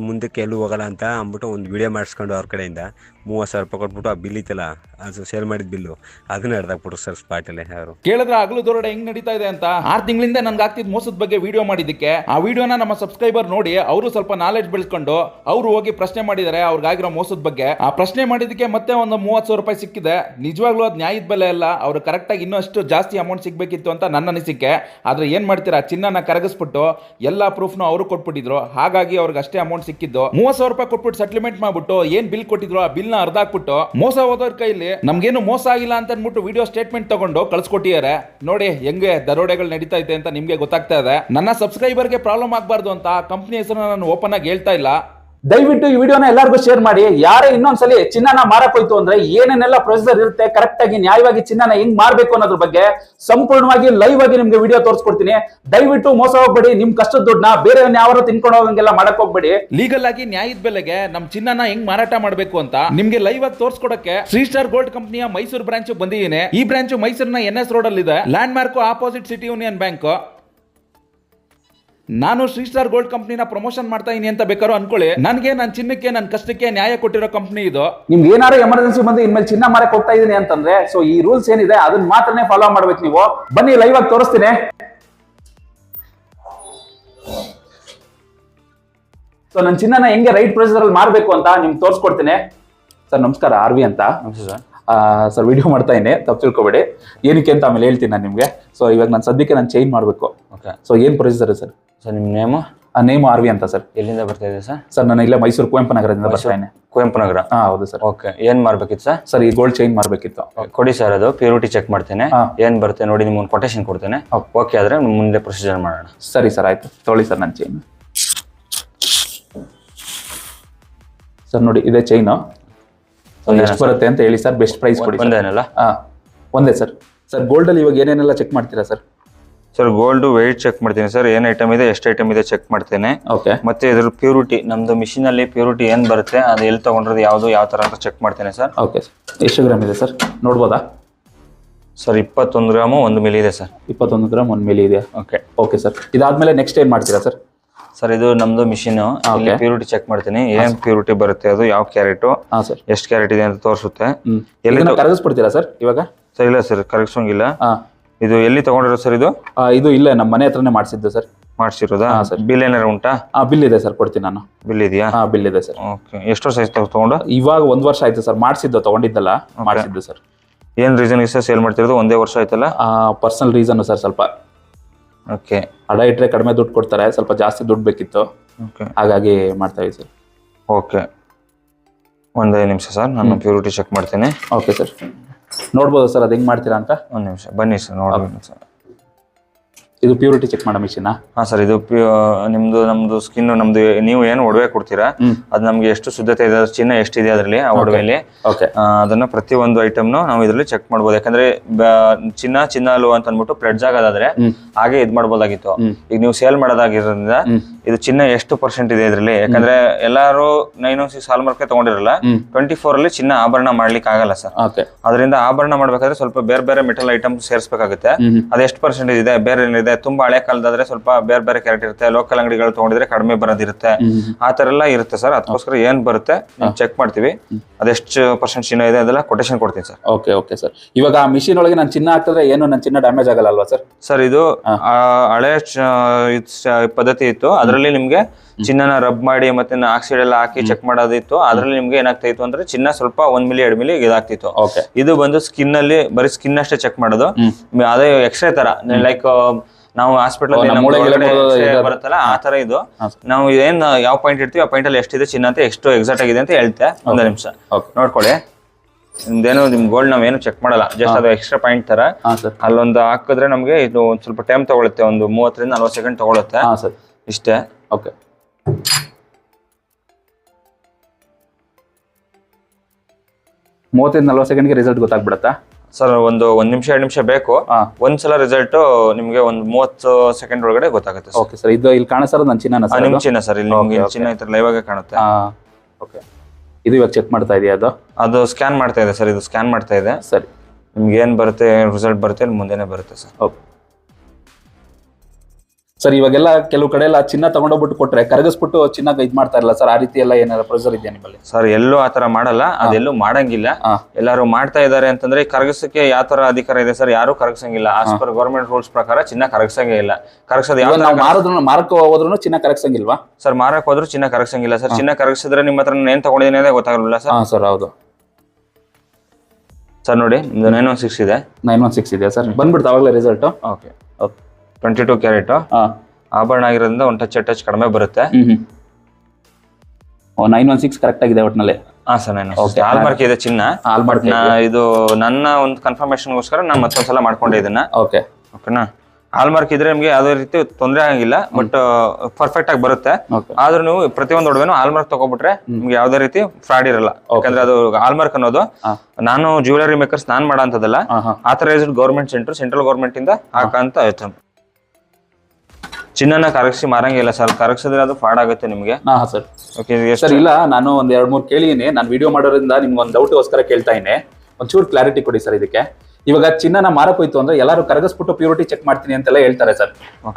ಮುಂದಕ್ಕೆ ಎಲ್ಲೂ ಹೋಗಲ್ಲ ಅಂತ ಅಂದ್ಬಿಟ್ಟು ಒಂದು ವಿಡಿಯೋ ಮಾಡಿಸ್ಕೊಂಡು ಅವ್ರ ಕಡೆಯಿಂದ. ಮೂವತ್ತು ಸಾವಿರ ರೂಪಾಯಿ ಕೊಟ್ಬಿಟ್ಟು ಆ ಬಿಲ್ ಇತ್ತಲ್ಲ ಅದು ಸೇಲ್ ಮಾಡಿದ ಬಿಲ್ಲು ಅದನ್ನ ಹಿಡ್ದಾಕ್ಬಿಟ್ರು ಸರ್ ಸ್ಪಾಟಲ್ಲೇ ಅವರು ಕೇಳಿದ್ರೆ ಹಗಲು ದೊರಡೆ ಹೆಂಗ್ ನಡೀತಾ ಇದೆ ಅಂತ? ಆರ್ ತಿಂಗಳಿಂದ ನನ್ಗೆ ಆಗ್ತಿದ್ ಮೋಸದ ಬಗ್ಗೆ ವಿಡಿಯೋ ಮಾಡಿದ್ದಕ್ಕೆ, ಆ ವಿಡಿಯೋನ ನಮ್ಮ ಸಬ್ಸ್ಕ್ರೈಬರ್ ನೋಡಿ, ಅವರು ಸ್ವಲ್ಪ ನಾಲೆಡ್ಜ್ ಬೆಳೆಸ್ಕೊಂಡು, ಅವರು ಹೋಗಿ ಪ್ರಶ್ನೆ ಮಾಡಿದ್ದಾರೆ ಅವ್ರಿಗಾಗಿರೋ ಮೋಸದ ಬಗ್ಗೆ. ಆ ಪ್ರಶ್ನೆ ಮಾಡಿದ್ದಕ್ಕೆ ಮತ್ತೆ ಒಂದು ಮೂವತ್ತು ಸಾವಿರ ರೂಪಾಯಿ ಸಿಕ್ಕಿದೆ. ನಿಜವಾಗ್ಲೂ ಅದು ನ್ಯಾಯದ ಬೆಲೆ ಅಲ್ಲ, ಅವ್ರು ಕರೆಕ್ಟಾಗಿ ಇನ್ನಷ್ಟು ಜಾಸ್ತಿ ಅಮೌಂಟ್ ಸಿಗ್ಬೇಕಿತ್ತು ಅಂತ ನನ್ನ ಅನಿಸಿಕೆ. ಆದ್ರೆ ಏನು ಮಾಡ್ತೀರಾ, ಚಿನ್ನನ ಕರಗಿಸ್ಬಿಟ್ಟು ಎಲ್ಲ ಪ್ರೂಫ್ನು ಅವರು ಕೊಟ್ಬಿಟ್ಟಿದ್ರು. ಹಾಗಾಗಿ ಅವ್ರಿಗೆ ಅಷ್ಟೇ ಅಮೌಂಟ್ ಸಿಕ್ಕಿದ್ದು. ಮೂವತ್ತು ಸಾವಿರ ರೂಪಾಯಿ ಕೊಟ್ಬಿಟ್ಟು ಸೆಟ್ಲ್ಮೆಂಟ್ ಮಾಡ್ಬಿಟ್ಟು ಏನು ಬಿಲ್ ಕೊಟ್ಟಿದ್ರು, ಆ ಬಿಲ್ ನ ಅರ್ಧಾಕ್ಬಿಟ್ಟು ಮೋಸ ಹೋದವ್ರ ಕೈಲಿ ನಮ್ಗೇನು ಮೋಸ ಆಗಿಲ್ಲ ಅಂತ ಅಂದ್ಬಿಟ್ಟು ವಿಡಿಯೋ ಸ್ಟೇಟ್ಮೆಂಟ್ ತಗೊಂಡು ಕಳ್ಸ್ಕೊಟ್ಟಿದ್ದಾರೆ. ನೋಡಿ ಹೆಂಗೆ ದರೋಡೆಗಳು ನಡೀತಾ ಇದೆ ಅಂತ ನಿಮ್ಗೆ ಗೊತ್ತಾಗ್ತಾ ಇದೆ. ನನ್ನ ಸಬ್ಸ್ಕ್ರೈಬರ್ಗೆ ಪ್ರಾಬ್ಲಮ್ ಆಗಬಾರ್ದು ಅಂತ ಕಂಪ್ನಿ ಹೆಸರು ನಾನು ಓಪನ್ ಆಗಿ ಹೇಳ್ತಾ ಇಲ್ಲ. ದಯವಿಟ್ಟು ಈ ವಿಡಿಯೋನ ಎಲ್ಲರಿಗೂ ಶೇರ್ ಮಾಡಿ. ಯಾರೇ ಇನ್ನೊಂದ್ಸಲಿ ಚಿನ್ನನ ಮಾರಕ್ ಹೋಯ್ತು ಅಂದ್ರೆ ಏನೇನೆಲ್ಲ ಪ್ರೊಸೆಸರ್ ಇರುತ್ತೆ ಕರೆಕ್ಟ್ ಆಗಿ ನ್ಯಾಯವಾಗಿ ಚಿನ್ನನ ಹೆಂಗ್ ಮಾರ್ಬೇಕು ಅನ್ನೋದ್ರ ಬಗ್ಗೆ ಸಂಪೂರ್ಣವಾಗಿ ಲೈವ್ ಆಗಿ ನಿಮ್ಗೆ ವಿಡಿಯೋ ತೋರಿಸ್ಕೊಡ್ತೀನಿ. ದಯವಿಟ್ಟು ಮೋಸ ಹೋಗ್ಬೇಡಿ, ನಿಮ್ ಕಷ್ಟದ ದುಡ್ಡನ್ನ ಬೇರೆ ಯಾರು ತಿನ್ಕೊಂಡು ಹೋಗಂಗೆಲ್ಲ ಮಾಡಕ್ ಹೋಗ್ಬೇಡಿ. ಲೀಗಲ್ ಆಗಿ ನ್ಯಾಯದ ಬೆಲೆಗೆ ನಮ್ ಚಿನ್ನನ ಹೆಂಗ್ ಮಾರಾಟ ಮಾಡ್ಬೇಕು ಅಂತ ನಿಮ್ಗೆ ಲೈವ್ ಆಗಿ ತೋರಿಸ್ಕೊಡಕ್ಕೆ ಶ್ರೀ ಸ್ಟಾರ್ ಗೋಲ್ಡ್ ಕಂಪನಿಯ ಮೈಸೂರು ಬ್ರಾಂಚ್ ಬಂದಿದ್ದೀನಿ. ಈ ಬ್ರಾಂಚ್ ಮೈಸೂರಿನ ಎನ್ ಎಸ್ ರೋಡ್ ಅಲ್ಲಿ ಇದೆ landmark opposite city union bank ನಾನು ಶ್ರೀ ಸ್ಟಾರ್ ಗೋಲ್ಡ್ ಕಂಪ್ನಿನ ಪ್ರಮೋಷನ್ ಮಾಡ್ತಾ ಇದೀನಿ ಅಂತ ಬೇಕಾದ್ರೂ ಅನ್ಕೊಳ್ಳಿ. ನನಗೆ ನನ್ನ ಚಿನ್ನಕ್ಕೆ ನನ್ನ ಕಷ್ಟಕ್ಕೆ ನ್ಯಾಯ ಕೊಟ್ಟಿರೋ ಕಂಪ್ನಿ ಇದು. ನಿಮ್ಗೆ ಏನಾದ್ರು ಎಮರ್ಜೆನ್ಸಿ ಬಂದು ಇನ್ಮೇಲೆ ಚಿನ್ನ ಮಾರ ಕೊಡ್ತಾ ಇದೀನಿ ಅಂತಂದ್ರೆ ಸೊ ಈ ರೂಲ್ಸ್ ಏನಿದೆ ಅದನ್ನ ಮಾತ್ರನೇ ಫಾಲೋ ಮಾಡ್ಬೇಕು ನೀವು. ಬನ್ನಿ ಲೈವ್ ಆಗಿ ತೋರಿಸ್ತೀನಿ. ಸೊ ನನ್ನ ಚಿನ್ನನ ಹೆಂಗೆ ರೈಟ್ ಪ್ರೊಸೀಜರ್ ಅಲ್ಲಿ ಮಾರಬೇಕು ಅಂತ ನಿಮ್ಗೆ ತೋರಿಸ್ಕೊಡ್ತೀನಿ. ಸರ್ ನಮಸ್ಕಾರ ಆರ್ ವಿ ಅಂತ. ಸರ್. ವಿಡಿಯೋ ಮಾಡ್ತಾ ಇದ್ದೀನಿ. ತಪ್ಪು ತಿಳ್ಕೊಬೇಡಿ. ಏನಕ್ಕೆ ಅಂತ ಆಮೇಲೆ ಹೇಳ್ತೀನಿ ನಾನು ನಿಮಗೆ. ಸೊ ಇವಾಗ ನಾನು ಸದ್ಯಕ್ಕೆ ನಾನು ಚೇಂಜ್ ಮಾಡಬೇಕು. ಓಕೆ ಸೊ ಏನು ಪ್ರೊಸೀಜರ್ ಸರ್ ಸರ್ ನಿಮ್ಮ ನೇಮು ಆ ನೇಮ್ ಆರ್ ವಿ ಅಂತ ಸರ್ ಎಲ್ಲಿಂದ ಬರ್ತಾ ಇದೆ ಸರ್ ಸರ್ ನಾನು ಇಲ್ಲೇ ಮೈಸೂರು ಕುವೆಂಪು ನಗರದಿಂದ ಬರ್ತಾ ಇದ್ದೇನೆ. ಕುವೆಂಪು ನಗರ ಹಾ ಹೌದು ಸರ್ ಓಕೆ ಏನು ಮಾಡ್ಬೇಕಿತ್ತು ಸರ್ ಸರ್ ಈ ಗೋಲ್ಡ್ ಚೈನ್ ಮಾಡಬೇಕಿತ್ತು. ಕೊಡಿ ಸರ್ ಅದು. ಪ್ಯೂರಿಟಿ ಚೆಕ್ ಮಾಡ್ತೇನೆ. ಏನು ಏನ್ ಬರುತ್ತೆ ನೋಡಿ ನಿಮ್ಮ ಒಂದು ಕೊಟೇಶನ್ ಕೊಡ್ತೇನೆ ಓಕೆ. ಆದರೆ ಮುಂದೆ ಪ್ರೊಸೀಜರ್ ಮಾಡೋಣ. ಸರಿ ಸರ್ ಆಯ್ತು. ತೊಳಿ ಸರ್ ನನ್ನ ಚೈನ್ ಸರ್ ನೋಡಿ ಇದೇ ಚೈನು ಎಷ್ಟು ಬರುತ್ತೆ ಅಂತ ಹೇಳಿ ಸರ್ ಬೆಸ್ಟ್ ಪ್ರೈಸ್ ಕೊಡಿ. ಒಂದೇನಲ್ಲ? ಹಾ ಒಂದೇ ಸರ್ ಸರ್ ಗೋಲ್ಡಲ್ಲಿ ಇವಾಗ ಏನೇನೆಲ್ಲ ಚೆಕ್ ಮಾಡ್ತೀರಾ sir sir gold weight check ಮಾಡ್ತೀನಿ. ಸರ್ ಏನ್ ಐಟಮ್ ಇದೆ ಎಷ್ಟು ಐಟಮ್ ಇದೆ ಚೆಕ್ ಮಾಡ್ತೇನೆ. ಓಕೆ ಮತ್ತೆ ಇದ್ರ ಪ್ಯೂರಿಟಿ ನಮ್ದು ಮಿಷಿನ್ ಅಲ್ಲಿ ಪ್ಯೂರಿಟಿ ಏನ್ ಬರುತ್ತೆ ಅದು ಎಲ್ಲಿ ತಗೊಂಡ್ರದ್ದು ಯಾವ್ದು ಯಾವ ತರ ಅಂತ ಚೆಕ್ ಮಾಡ್ತೇನೆ ಸರ್ ಓಕೆ ಎಷ್ಟು ಗ್ರಾಮ್ ಇದೆ ಸರ್ ನೋಡ್ಬೋದಾ? ಸರ್ ಇಪ್ಪತ್ತೊಂದು ಗ್ರಾಮು ಒಂದು ಮಿಲಿ ಇದೆ ಸರ್ ಇಪ್ಪತ್ತೊಂದು ಗ್ರಾಮ್ ಒಂದು ಮಿಲಿ ಇದೆ ಓಕೆ ಓಕೆ ಸರ್ ಇದಾದ್ಮೇಲೆ ನೆಕ್ಸ್ಟ್ ಏನು ಮಾಡ್ತೀರಾ ಸರ್ ಸರ್ ಇದು ನಮ್ದು ಮಿಷಿನ್ ಪ್ಯೂರಿಟಿ ಚೆಕ್ ಮಾಡ್ತೀನಿ. ಏನ್ ಪ್ಯೂರಿಟಿ ಬರುತ್ತೆ ಅದು ಯಾವ ಕ್ಯಾರೆಟ್ ಹಾಂ ಸರ್ ಎಷ್ಟು ಕ್ಯಾರೆಟ್ ಇದೆ ಅಂತ ತೋರಿಸುತ್ತೆ. ಎಲ್ಲಿ ಕರಗಿಸ್ಬಿಡ್ತೀರಾ ಸರ್ ಇವಾಗ? ಸರ್ ಇಲ್ಲ ಸರ್ ಕರಗಿಸೋಂಗಿಲ್ಲ. ಹಾಂ. ಇದು ಎಲ್ಲಿ ತಗೊಂಡಿರೋ ಸರ್ ಇದು? ಇದು ಇಲ್ಲೇ ನಮ್ಮ ಮನೆ ಹತ್ರನೇ ಮಾಡಿಸಿದ್ದು ಸರ್. ಮಾಡಿಸಿರೋದಾ? ಹಾ, ಸರ್. ಬಿಲ್ ಏನಾದ್ರು ಉಂಟಾ? ಆ ಬಿಲ್ ಇದೆ ಸರ್ ಕೊಡ್ತೀನಿ ನಾನು. ಬಿಲ್ ಇದೆಯಾ? ಹಾ ಬಿಲ್ ಇದೆ ಸರ್. ಓಕೆ ಎಷ್ಟು ಸೈಜ್ ತಗೊಂಡು? ಇವಾಗ ಒಂದ್ ವರ್ಷ ಆಯ್ತು ಸರ್ ಮಾಡಿಸಿದ್ದು ತಗೊಂಡಿದ್ದಲ್ಲ ಮಾಡಿಸಿದ್ದು ಸರ್. ಏನ್ ರೀಸನ್ ಸರ್ ಸೇಲ್ ಮಾಡ್ತಿರೋದು? ಒಂದೇ ವರ್ಷ ಆಯ್ತಲ್ಲ? ಪರ್ಸನಲ್ ರೀಸನ್ ಸರ್ ಸ್ವಲ್ಪ. ಓಕೆ ಅಡ ಇಟ್ಟರೆ ಕಡಿಮೆ ದುಡ್ಡು ಕೊಡ್ತಾರೆ ಸ್ವಲ್ಪ ಜಾಸ್ತಿ ದುಡ್ಡು ಬೇಕಿತ್ತು. ಓಕೆ ಹಾಗಾಗಿ ಮಾಡ್ತಾ ಇದ್ದೀವಿ ಸರ್. ಓಕೆ ಒಂದೇ ನಿಮಿಷ ಸರ್ ನಾನು ಪ್ಯೂರಿಟಿ ಚೆಕ್ ಮಾಡ್ತೀನಿ. ಓಕೆ ಸರ್ ನೋಡ್ಬೋದು ಸರ್ ಅದು ಹೆಂಗ್ ಮಾಡ್ತೀರಾ ಅಂತ? ಒಂದು ನಿಮಿಷ ಬನ್ನಿ ಸರ್ ನೋಡಿ ಸರ್. ಇದು ಪ್ಯೂರಿಟಿ ಚೆಕ್ ಮಾಡೋ ಮಿಷಿನ್ ಹಾ ಸರ್ ಇದು ಪ್ಯೂ- ನಿಮ್ದು ನಮ್ದು ಸ್ಕಿನ್ ನಮ್ದು ನೀವು ಏನು ಒಡವೆ ಕೊಡ್ತೀರಾ. ಅದು ನಮ್ಗೆ ಎಷ್ಟು ಶುದ್ಧತೆ ಇದೆ ಅದ್ರ ಚಿನ್ನ ಎಷ್ಟಿದೆ ಅದರಲ್ಲಿ ಆ ಒಡವೆಯಲ್ಲಿ ಓಕೆ ಆ, ಅದನ್ನ ಪ್ರತಿ ಒಂದು ಐಟಮ್ನು ನಾವು ಇದರಲ್ಲಿ ಚೆಕ್ ಮಾಡ್ಬೋದು. ಯಾಕಂದ್ರೆ ಬ- ಚಿನ್ನ ಚಿನ್ನ ಅಲ್ವ ಅಂತ ಅಂದ್ಬಿಟ್ಟು ಪ್ಲೆಡ್ಜ್ ಆಗೋದಾದ್ರೆ ಹಾಗೆ ಇದ್ ಮಾಡ್ಬೋದಾಗಿತ್ತು. ಈಗ ನೀವು ಸೇಲ್ ಮಾಡೋದಾಗಿರೋದ್ರಿಂದ. ಇದು ಚಿನ್ನ ಎಷ್ಟು ಪರ್ಸೆಂಟ್ ಇದೆ ಇದರಲ್ಲಿ? ಯಾಕಂದ್ರೆ ಎಲ್ಲಾರು ನೈನ್ ಸಿಕ್ಸ್ ಹಾಲ್ ಮಾರ್ಕ್ ತಗೊಂಡಿರಲ್ಲ. ಟ್ವೆಂಟಿ ಫೋರ್ ಅಲ್ಲಿ ಚಿನ್ನ ಆಭರಣ ಮಾಡ್ಲಿಕ್ಕೆ ಆಗಲ್ಲ ಸರ್. ಅದರಿಂದ ಆಭರಣ ಮಾಡ್ಬೇಕಾದ್ರೆ ಸ್ವಲ್ಪ ಬೇರೆ ಬೇರೆ ಮೆಟಲ್ ಐಟಮ್ ಸೇರಿಸಬೇಕಾಗುತ್ತೆ. ಅದ ಎಷ್ಟು ಪರ್ಸೆಂಟೇಜ್ ಇದೆ ಬೇರೆ ಏನಿದೆ ತುಂಬಾ ಹಳೆ ಕಾಲದಾದ್ರೆ ಸ್ವಲ್ಪ ಬೇರೆ ಬೇರೆ ಕ್ಯಾರೆಟ್ ಇರುತ್ತೆ ಲೋಕಲ್ ಅಂಗಡಿಗಳು ತಗೊಂಡಿದ್ರೆ ಕಡಿಮೆ ಬರೋದಿರುತ್ತೆ. ಆತರ ಆ ತರ ಎಲ್ಲ ಇರುತ್ತೆ ಸರ್. ಅದಕ್ಕೋಸ್ಕರ ಏನ್ ಬರುತ್ತೆ ಚೆಕ್ ಮಾಡ್ತೀವಿ. ಅದೆಷ್ಟು ಪರ್ಸೆಂಟ್ ಚಿನ್ನ ಇದೆ ಅದೆಲ್ಲ ಕೊಟೇಶನ್ ಕೊಡ್ತೀನಿ ಸರ್. Okay okay sir. ಇವಾಗ ಆ ಮಿಷಿನ್ ಒಳಗೆ ನಾನು ಚಿನ್ನ ಹಾಕಿದ್ರೆ ಏನು ನನ್ನ ಚಿನ್ನ ಡ್ಯಾಮೇಜ್ ಆಗಲ್ಲ ಅಲ್ವಾ ಸರ್? ಸರ್ ಇದು ಆ, ಹಳೆ ಪದ್ಧತಿ ಇತ್ತು. ಅದರಲ್ಲಿ ನಿಮ್ಗೆ ಚಿನ್ನನ ರಬ್ ಮಾಡಿ ಮತ್ತೆ ಆಕ್ಸೈಡ್ ಎಲ್ಲ ಹಾಕಿ ಚೆಕ್ ಮಾಡೋದಿತ್ತು. ಅದ್ರಲ್ಲಿ ನಿಮ್ಗೆ ಏನಾಗ್ತಾ ಇತ್ತು ಅಂದ್ರೆ ಚಿನ್ನ ಸ್ವಲ್ಪ ಒಂದ್ ಮಿಲಿ ಎರಡ್ ಮಿಲಿ ಇದಾಗ್ತಿತ್ತು. ಇದು ಬಂದು ಸ್ಕಿನ್ ಅಲ್ಲಿ ಬರೀ ಸ್ಕಿನ್ ಅಷ್ಟೇ ಚೆಕ್ ಮಾಡೋದು. ಅದೇ ಎಕ್ಸ್ರೇ ತರ. ಲೈಕ್ ನಾವು ಹಾಸ್ಪಿಟಲ್ ಬರುತ್ತಲ್ಲ ಆ ತರ ಇದು. ನಾವು ಏನ್ ಯಾವ ಪಾಯಿಂಟ್ ಇರ್ತೀವಿ ಆ ಪಾಯಿಂಟ್ ಅಲ್ಲಿ ಎಷ್ಟಿದೆ ಚಿನ್ನ ಅಂತ ಎಷ್ಟು ಎಕ್ಸಾಕ್ಟ್ ಆಗಿದೆ ಅಂತ ಹೇಳ್ತೆ. ಒಂದ್ ನಿಮಿಷ. ನೋಡ್ಕೊಳ್ಳಿ. ನಿಮ್ದೇನು ನಿಮ್ ಗೋಲ್ಡ್ ನಾವೇನು ಚೆಕ್ ಮಾಡಲ್ಲ. ಜಸ್ಟ್ ಅದು ಎಕ್ಸ್ಟ್ರಾ ಪಾಯಿಂಟ್ ತರ. ಅಲ್ಲೊಂದು ಹಾಕಿದ್ರೆ ನಮ್ಗೆ ಇದು ಒಂದ್ ಸ್ವಲ್ಪ ಟೈಮ್ ತಗೊಳುತ್ತೆ. ಒಂದು ಮೂವತ್ತರಿಂದ ನಲ್ವತ್ತು ಸೆಕೆಂಡ್ ತಗೊಳುತ್ತೆ. ಇಷ್ಟೇ? ಓಕೆ. ಮೂವತ್ತೈದು ನಲ್ವತ್ತು ಸೆಕೆಂಡ್ಗೆ ರಿಸಲ್ಟ್ ಗೊತ್ತಾಗ್ಬಿಡತ್ತಾ? ಸರ್ ಒಂದು ಒಂದು ನಿಮಿಷ ಎರಡು ನಿಮಿಷ ಬೇಕು. ಒಂದ್ಸಲ ರಿಸಲ್ಟ್ ನಿಮ್ಗೆ ಒಂದು ಮೂವತ್ತು ಸೆಕೆಂಡ್ ಒಳಗಡೆ ಗೊತ್ತಾಗುತ್ತೆ ಸರ್. ಓಕೆ ಸರ್ ಇದು ಇಲ್ಲಿ ಕಾಣಿಸೋದು ನನ್ನ ಚಿನ್ನ ಸರ್ ಚಿನ್ನ ಸರ್ ಇಲ್ಲಿ ನಿಮ್ಗೆ. ಚಿನ್ನ ಈ ತರ ಲೈವ್ ಆಗಿ ಕಾಣುತ್ತೆ ಓಕೆ. ಇದು ಇವಾಗ ಚೆಕ್ ಮಾಡ್ತಾ ಇದೆಯಾ ಅದು? ಅದು ಸ್ಕ್ಯಾನ್ ಮಾಡ್ತಾ ಇದೆ ಸರ್ ಇದು ಸ್ಕ್ಯಾನ್ ಮಾಡ್ತಾ ಇದೆ. ಸರಿ. ನಿಮ್ಗೆ ಏನು ಬರುತ್ತೆ ರಿಸಲ್ಟ್ ಬರುತ್ತೆ ಮುಂದೆನೆ ಬರುತ್ತೆ ಸರ್. ಓಕೆ. ಸರ್ ಇವಾಗೆಲ್ಲ ಕೆಲವು ಕಡೆ ಎಲ್ಲ ಚಿನ್ನ ತಗೊಂಡೋಗ್ಬಿಟ್ಟು ಕೊಟ್ರೆ ಕರಗಿಸ್ಬಿಟ್ಟು ಚಿನ್ನ ಇದು ಮಾಡ್ತಾ ಇರಲ್ಲ ಸರ್ ಆ ರೀತಿ ಎಲ್ಲ ಏನಾರ ಪ್ರೊಸೀಜರ್ ಇದೆಯಾ ನಿಮ್ಮಲ್ಲಿ? ಸರ್ ಎಲ್ಲೂ ಆ ತರ ಮಾಡಲ್ಲ. ಅದೆಲ್ಲೂ ಮಾಡಂಗಿಲ್ಲ. ಎಲ್ಲಾರು ಮಾಡ್ತಾ ಇದಾರೆ ಅಂತಂದ್ರೆ ಕರಗಿಸಕ್ಕೆ ಯಾವ ತರ ಅಧಿಕಾರ ಇದೆ ಸರ್ ಯಾರು ಕರಗಿಸಂಗಿಲ್ಲ. ಆಸ್ ಪರ್ ಗೌರ್ಮೆಂಟ್ ರೂಲ್ಸ್ ಪ್ರಕಾರ ಚಿನ್ನ ಕರಗಿಸಂಗೇ ಇಲ್ಲ. ಕರಗಿಸೋದು ಯಾವ ನಾವು ಮಾರೋದ್ರು ಮಾರಕ್ಕೆ ಹೋದ್ರು ಚಿನ್ನ ಕರಗಿಸಂಗಿಲ್ವಾ? ಸರ್ ಮಾರಕ್ ಹೋದ್ರು ಚಿನ್ನ ಕರಗಿಸಂಗಿಲ್ಲ. ಸರ್ ಚಿನ್ನ ಕರಗಿಸಿದ್ರೆ ನಿಮ್ಮ ಹತ್ರ ಏನ್ ತಗೊಂಡಿದ್ದೀನಿ ಅಂತ ಗೊತ್ತಾಗಲ್ಲ ಸರ್ ಹಾಂ ಸರ್ ಹೌದು. ಸರ್ ನೋಡಿ ನೈನ್ ಒನ್ ಸಿಕ್ಸ್ ಇದೆ. ನೈನ್ ಒನ್ ಸಿಕ್ಸ್ ಇದೆ ಸರ್ ಬಂದ್ಬಿಡ್ತು ಅವಾಗಲೇ okay okay twenty two carat ಆಭರಣ ಆಗಿರೋದ್ರಿಂದ ಒಂದು ಟಚ್ ಟಚ್ ಕಡಿಮೆ ಬರುತ್ತೆ. ನೈನ್ ಒನ್ ಸಿಕ್ಸ್ ಕರೆಕ್ಟ್ ಆಗಿದೆ ಒಟ್ಟಿನಲ್ಲಿ ಹಾ sir nine okay hallmark ಇದೆ ಚಿನ್ನ. ಹಾಲ್ ಮಾರ್ಕ್ ಇದು. ನನ್ನ ಒಂದು ಕನ್ಫರ್ಮೇಶನ್ಗೋಸ್ಕರ ನಾನು ಮತ್ತೊಂದ್ಸಲ ಮಾಡ್ಕೊಂಡೆ ಇದನ್ನ. ಓಕೆ ಓಕೆನಾ ಹಾಲ್ ಮಾರ್ಕ್ ಇದ್ರೆ ನಿಮಗೆ ಯಾವುದೇ ರೀತಿ ತೊಂದರೆ ಆಗಿಲ್ಲ ಬಟ್ ಪರ್ಫೆಕ್ಟ್ ಆಗಿ ಬರುತ್ತೆ. ಆದ್ರೂ ನೀವು ಪ್ರತಿಯೊಂದು ಒಡವೆನೂ ಹಾಲ್ ಮಾರ್ಕ್ ತಗೊಬಿಟ್ರೆ ನಿಮ್ಗೆ ಯಾವುದೇ ರೀತಿ ಫ್ರಾಡ್ ಇರಲ್ಲ. ಯಾಕಂದ್ರೆ ಅದು ಹಾಲ್ ಮಾರ್ಕ್ ಅನ್ನೋದು ನಾನು ಜ್ಯುವೆಲರಿ ಮೇಕರ್ಸ್ ನಾನ್ ಮಾಡೋ ಅಂತದಲ್ಲ authorised government centre central government ಇಂದ ಹಾಕಂತ ಐಟಮ್ ಚಿನ್ನನ ಕರಗಿಸಿ ಮಾರಂಗಿಲ್ಲ ಸರ್. ಕರಗಿಸಿದ್ರೆ ಅದು ಫ್ರಾಡ್ ಆಗುತ್ತೆ ನಿಮ್ಗೆ. ಹಾ ಸರ್. ಓಕೆ ಸರ್ ಇಲ್ಲ ನಾನು ಒಂದ್ ಎರಡ್ ಮೂರು ಕೇಳಿದೀನಿ ನಾನು ವಿಡಿಯೋ ಮಾಡೋದ್ರಿಂದ ನಿಮ್ಗೆ ಒಂದು ಡೌಟ್ಗೋಸ್ಕರ ಕೇಳ್ತಾ ಇದ್ದೀನಿ ಒಂಚೂರು ಕ್ಲಾರಿಟಿ ಕೊಡಿ ಸರ್ ಇದಕ್ಕೆ. ಇವಾಗ ಚಿನ್ನನ ಮಾರಕ್ ಹೋಯ್ತು ಅಂದ್ರೆ ಎಲ್ಲರೂ ಕರಗಿಸ್ಬಿಟ್ಟು ಪ್ಯೂರಿಟಿ ಚೆಕ್ ಮಾಡ್ತೀನಿ ಅಂತೆಲ್ಲ ಹೇಳ್ತಾರೆ ಸರ್.